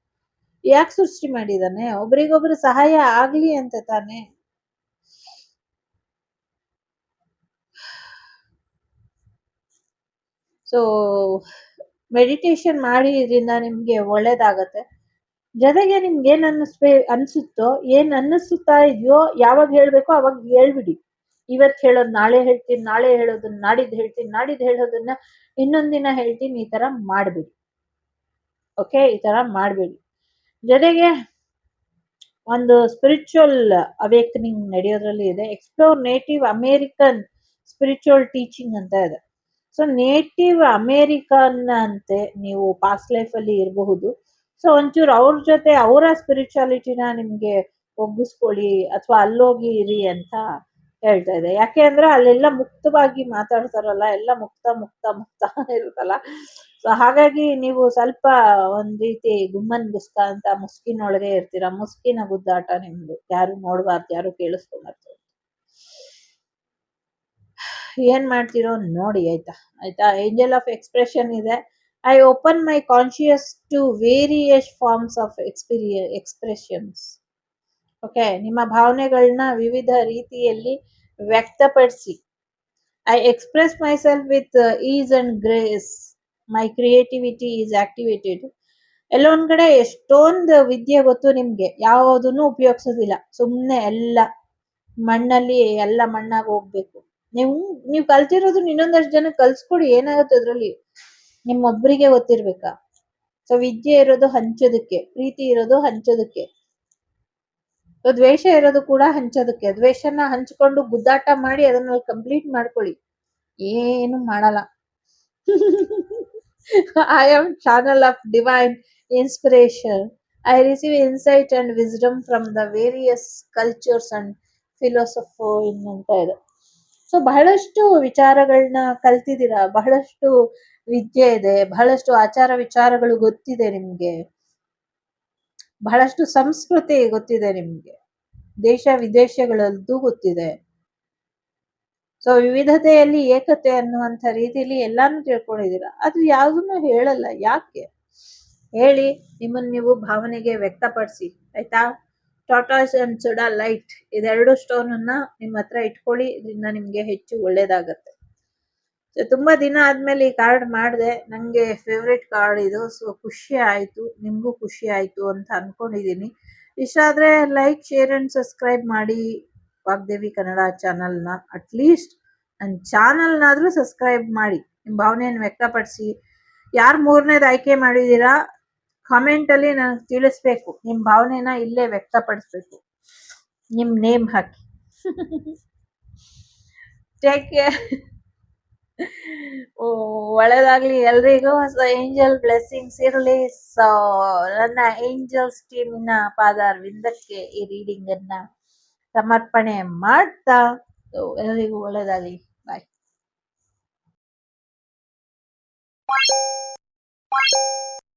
ಯಾಕೆ ಸೃಷ್ಟಿ ಮಾಡಿದಾನೆ ಒಬ್ರಿಗೊಬ್ರು ಸಹಾಯ ಆಗ್ಲಿ ಅಂತ ತಾನೆ. ಸೊ ಮೆಡಿಟೇಷನ್ ಮಾಡಿ ಇದರಿಂದ ನಿಮ್ಗೆ ಒಳ್ಳೇದಾಗತ್ತೆ. ಜೊತೆಗೆ ನಿಮ್ಗೆ ಏನ್ ಅನ್ನಿಸ್ಬೇ, ಅನ್ಸುತ್ತೋ, ಏನ್ ಅನ್ನಿಸುತ್ತಾ ಇದೆಯೋ, ಯಾವಾಗ ಹೇಳ್ಬೇಕೋ ಅವಾಗ ಹೇಳ್ಬಿಡಿ. ಇವತ್ ಹೇಳೋದ್ ನಾಳೆ ಹೇಳ್ತೀನಿ, ನಾಳೆ ಹೇಳೋದನ್ನ, ನಾಡಿದ್ ಹೇಳ್ತೀನಿ, ನಾಡಿದ್ ಹೇಳೋದನ್ನ ಇನ್ನೊಂದಿನ ದಿನ ಹೇಳ್ತೀನಿ, ಈ ತರ ಮಾಡ್ಬೇಡಿ. ಓಕೆ ಈ ತರ ಮಾಡ್ಬೇಡಿ. ಜೊತೆಗೆ ಒಂದು ಸ್ಪಿರಿಚುವಲ್ ಅವೇಕನಿಂಗ್ ನಡೆಯೋದ್ರಲ್ಲಿ ಇದೆ. Explore native American spiritual teaching ಅಂತ ಇದೆ. ಸೊ ನೇಟಿವ್ ಅಮೇರಿಕನ್ ಅಂತೆ ನೀವು ಪಾಸ್ಟ್ ಲೈಫ್ ಅಲ್ಲಿ ಇರಬಹುದು. ಸೊ ಒಂಚೂರು ಅವ್ರ ಜೊತೆ ಅವರ ಸ್ಪಿರಿಚುಯಾಲಿಟಿನ ನಿಮ್ಗೆ ಒಗ್ಗಿಸ್ಕೊಳ್ಳಿ ಅಥವಾ ಅಲ್ಲೋಗಿ ಇರಿ ಅಂತ ಹೇಳ್ತಾ ಇದೆ ಯಾಕೆ ಅಂದ್ರೆ ಅಲ್ಲೆಲ್ಲ ಮುಕ್ತವಾಗಿ ಮಾತಾಡ್ತಾರಲ್ಲ, ಎಲ್ಲ ಮುಕ್ತ ಮುಕ್ತ ಮುಕ್ತ ಇರುತ್ತಲ್ಲ. ಸೊ ಹಾಗಾಗಿ ನೀವು ಸ್ವಲ್ಪ ಒಂದ್ ರೀತಿ ಗುಮ್ಮನ್ ಗುಸ್ಕ ಅಂತ ಮುಸ್ಕಿನೊಳಗೆ ಇರ್ತೀರಾ? ಮುಸ್ಕಿನ ಗುದ್ದಾಟ ನಿಮ್ದು. ಯಾರು ನೋಡ್ಬಾರ್ದು, ಯಾರು ಕೇಳಿಸ್ಕೊಂಬಾರ್ದು ಏನ್ ಮಾಡ್ತಿರೋ ನೋಡಿ, ಆಯ್ತಾ? ಆಯ್ತಾ? ಏಂಜಲ್ ಆಫ್ ಎಕ್ಸ್ಪ್ರೆಷನ್ ಇದೆ. I open my conscious to various forms of experience expressions okay ನಿಮ್ಮ ಭಾವನೆಗಳನ್ನ ವಿವಿಧ ರೀತಿಯಲ್ಲಿ ವ್ಯಕ್ತಪಡಿಸಿ. I express myself with ease and grace my creativity is activated ಎಲ್ಲೊಂದ್ ಕಡೆ ಎಷ್ಟೊಂದು ವಿದ್ಯೆ ಗೊತ್ತು ನಿಮ್ಗೆ. ಯಾವುದನ್ನು ಉಪಯೋಗಿಸೋದಿಲ್ಲ. ಸುಮ್ನೆ ಎಲ್ಲ ಮಣ್ಣಲ್ಲಿ ಎಲ್ಲ ಮಣ್ಣಾಗಿ ಹೋಗ್ಬೇಕು. ನೀವು ನೀವು ಕಲ್ತಿರೋದು ಇನ್ನೊಂದಷ್ಟು ಜನ ಕಲ್ಸ್ಕೊಡಿ. ಏನಾಗುತ್ತೆ ಅದ್ರಲ್ಲಿ? ನಿಮ್ಮೊಬ್ರಿಗೆ ಗೊತ್ತಿರ್ಬೇಕಾ. ಸೊ ವಿದ್ಯೆ ಇರೋದು ಹಂಚೋದಕ್ಕೆ, ಪ್ರೀತಿ ಇರೋದು ಹಂಚೋದಕ್ಕೆ. ಸೊ ದ್ವೇಷ ಇರೋದು ಕೂಡ ಹಂಚೋದಕ್ಕೆ. ದ್ವೇಷನ ಹಂಚ್ಕೊಂಡು ಗುದ್ದಾಟ ಮಾಡಿ ಅದನ್ನ ಕಂಪ್ಲೀಟ್ ಮಾಡ್ಕೊಳ್ಳಿ. ಏನು ಮಾಡಲ್ಲ. I am channel of divine inspiration I receive insight and wisdom from the various cultures and philosophies ಇನ್ ಅಂತ ಇದೆ ಸೊ ಬಹಳಷ್ಟು ವಿಚಾರಗಳನ್ನ ಕಲ್ತಿದ್ದೀರಾ? ಬಹಳಷ್ಟು ವಿದ್ಯೆ ಇದೆ, ಬಹಳಷ್ಟು ಆಚಾರ ವಿಚಾರಗಳು ಗೊತ್ತಿದೆ ನಿಮ್ಗೆ. ಬಹಳಷ್ಟು ಸಂಸ್ಕೃತಿ ಗೊತ್ತಿದೆ ನಿಮ್ಗೆ. ದೇಶ ವಿದೇಶಗಳದ್ದು ಗೊತ್ತಿದೆ. ಸೊ ವಿವಿಧತೆಯಲ್ಲಿ ಏಕತೆ ಅನ್ನುವಂಥ ರೀತಿಯಲ್ಲಿ ಎಲ್ಲಾನು ತಿಳ್ಕೊಂಡಿದ್ದೀರಾ? ಅದು ಯಾವುದನ್ನು ಹೇಳಲ್ಲ. ಯಾಕೆ? ಹೇಳಿ, ನಿಮ್ಮನ್ನ ನೀವು ಭಾವನೆಗೆ ವ್ಯಕ್ತಪಡಿಸಿ. ಆಯ್ತಾ? ಟಾಟಾಸ್ ಅಂಡ್ ಸುಡಾ ಲೈಟ್ ಇದೆರಡು ಸ್ಟೋನ್ ಅನ್ನ ನಿಮ್ಮ ಹತ್ರ ಇಟ್ಕೊಳ್ಳಿ, ಇದರಿಂದ ನಿಮ್ಗೆ ಹೆಚ್ಚು ಒಳ್ಳೇದಾಗತ್ತೆ. ತುಂಬಾ ದಿನ ಆದ್ಮೇಲೆ ಈ ಕಾರ್ಡ್ ಮಾಡಿದೆ. ನಂಗೆ ಫೇವ್ರೆಟ್ ಕಾರ್ಡ್ ಇದು. ಸೊ ಖುಷಿ ಆಯ್ತು. ನಿಮಗೂ ಖುಷಿ ಆಯ್ತು ಅಂತ ಅನ್ಕೊಂಡಿದೀನಿ. ಇಷ್ಟ ಆದ್ರೆ ಲೈಕ್ ಶೇರ್ ಅಂಡ್ ಸಬ್ಸ್ಕ್ರೈಬ್ ಮಾಡಿ ವಾಗ್ದೇವಿ ಕನ್ನಡ ಚಾನಲ್ನ ಅಟ್ಲೀಸ್ಟ್ ನನ್ನ ಚಾನಲ್ನಾದ್ರೂ ಸಬ್ಸ್ಕ್ರೈಬ್ ಮಾಡಿ. ನಿಮ್ಮ ಭಾವನೆಯನ್ನು ವ್ಯಕ್ತಪಡಿಸಿ. ಯಾರು ಮೂರನೇದು ಆಯ್ಕೆ ಮಾಡಿದೀರಾ ಕಾಮೆಂಟ್ ಅಲ್ಲಿ ನನಗೆ ತಿಳಿಸ್ಬೇಕು. ನಿಮ್ಮ ಭಾವನೆನ ಇಲ್ಲೇ ವ್ಯಕ್ತಪಡಿಸ್ಬೇಕು. ನಿಮ್ಮ ನೇಮ್ ಹಾಕಿ. ಟೇಕ್ ಕೇರ್ ಒಳ್ಳೇದಾಗ್ಲಿ. ಎಲ್ರಿಗೂ ಏಂಜಲ್ ಬ್ಲೆಸ್ಸಿಂಗ್ಸ್ ಇರಲಿ. ಸೊ ನನ್ನ ಏಂಜಲ್ಸ್ ಟೀಮಿನ ಪಾದಾರ್ವಿಂದಕ್ಕೆ ಈ ರೀಡಿಂಗ್ ಅನ್ನ ಸಮರ್ಪಣೆ ಮಾಡ್ತಾ. ಎಲ್ರಿಗೂ ಒಳ್ಳೇದಾಗ್ಲಿ. ಬಾಯ್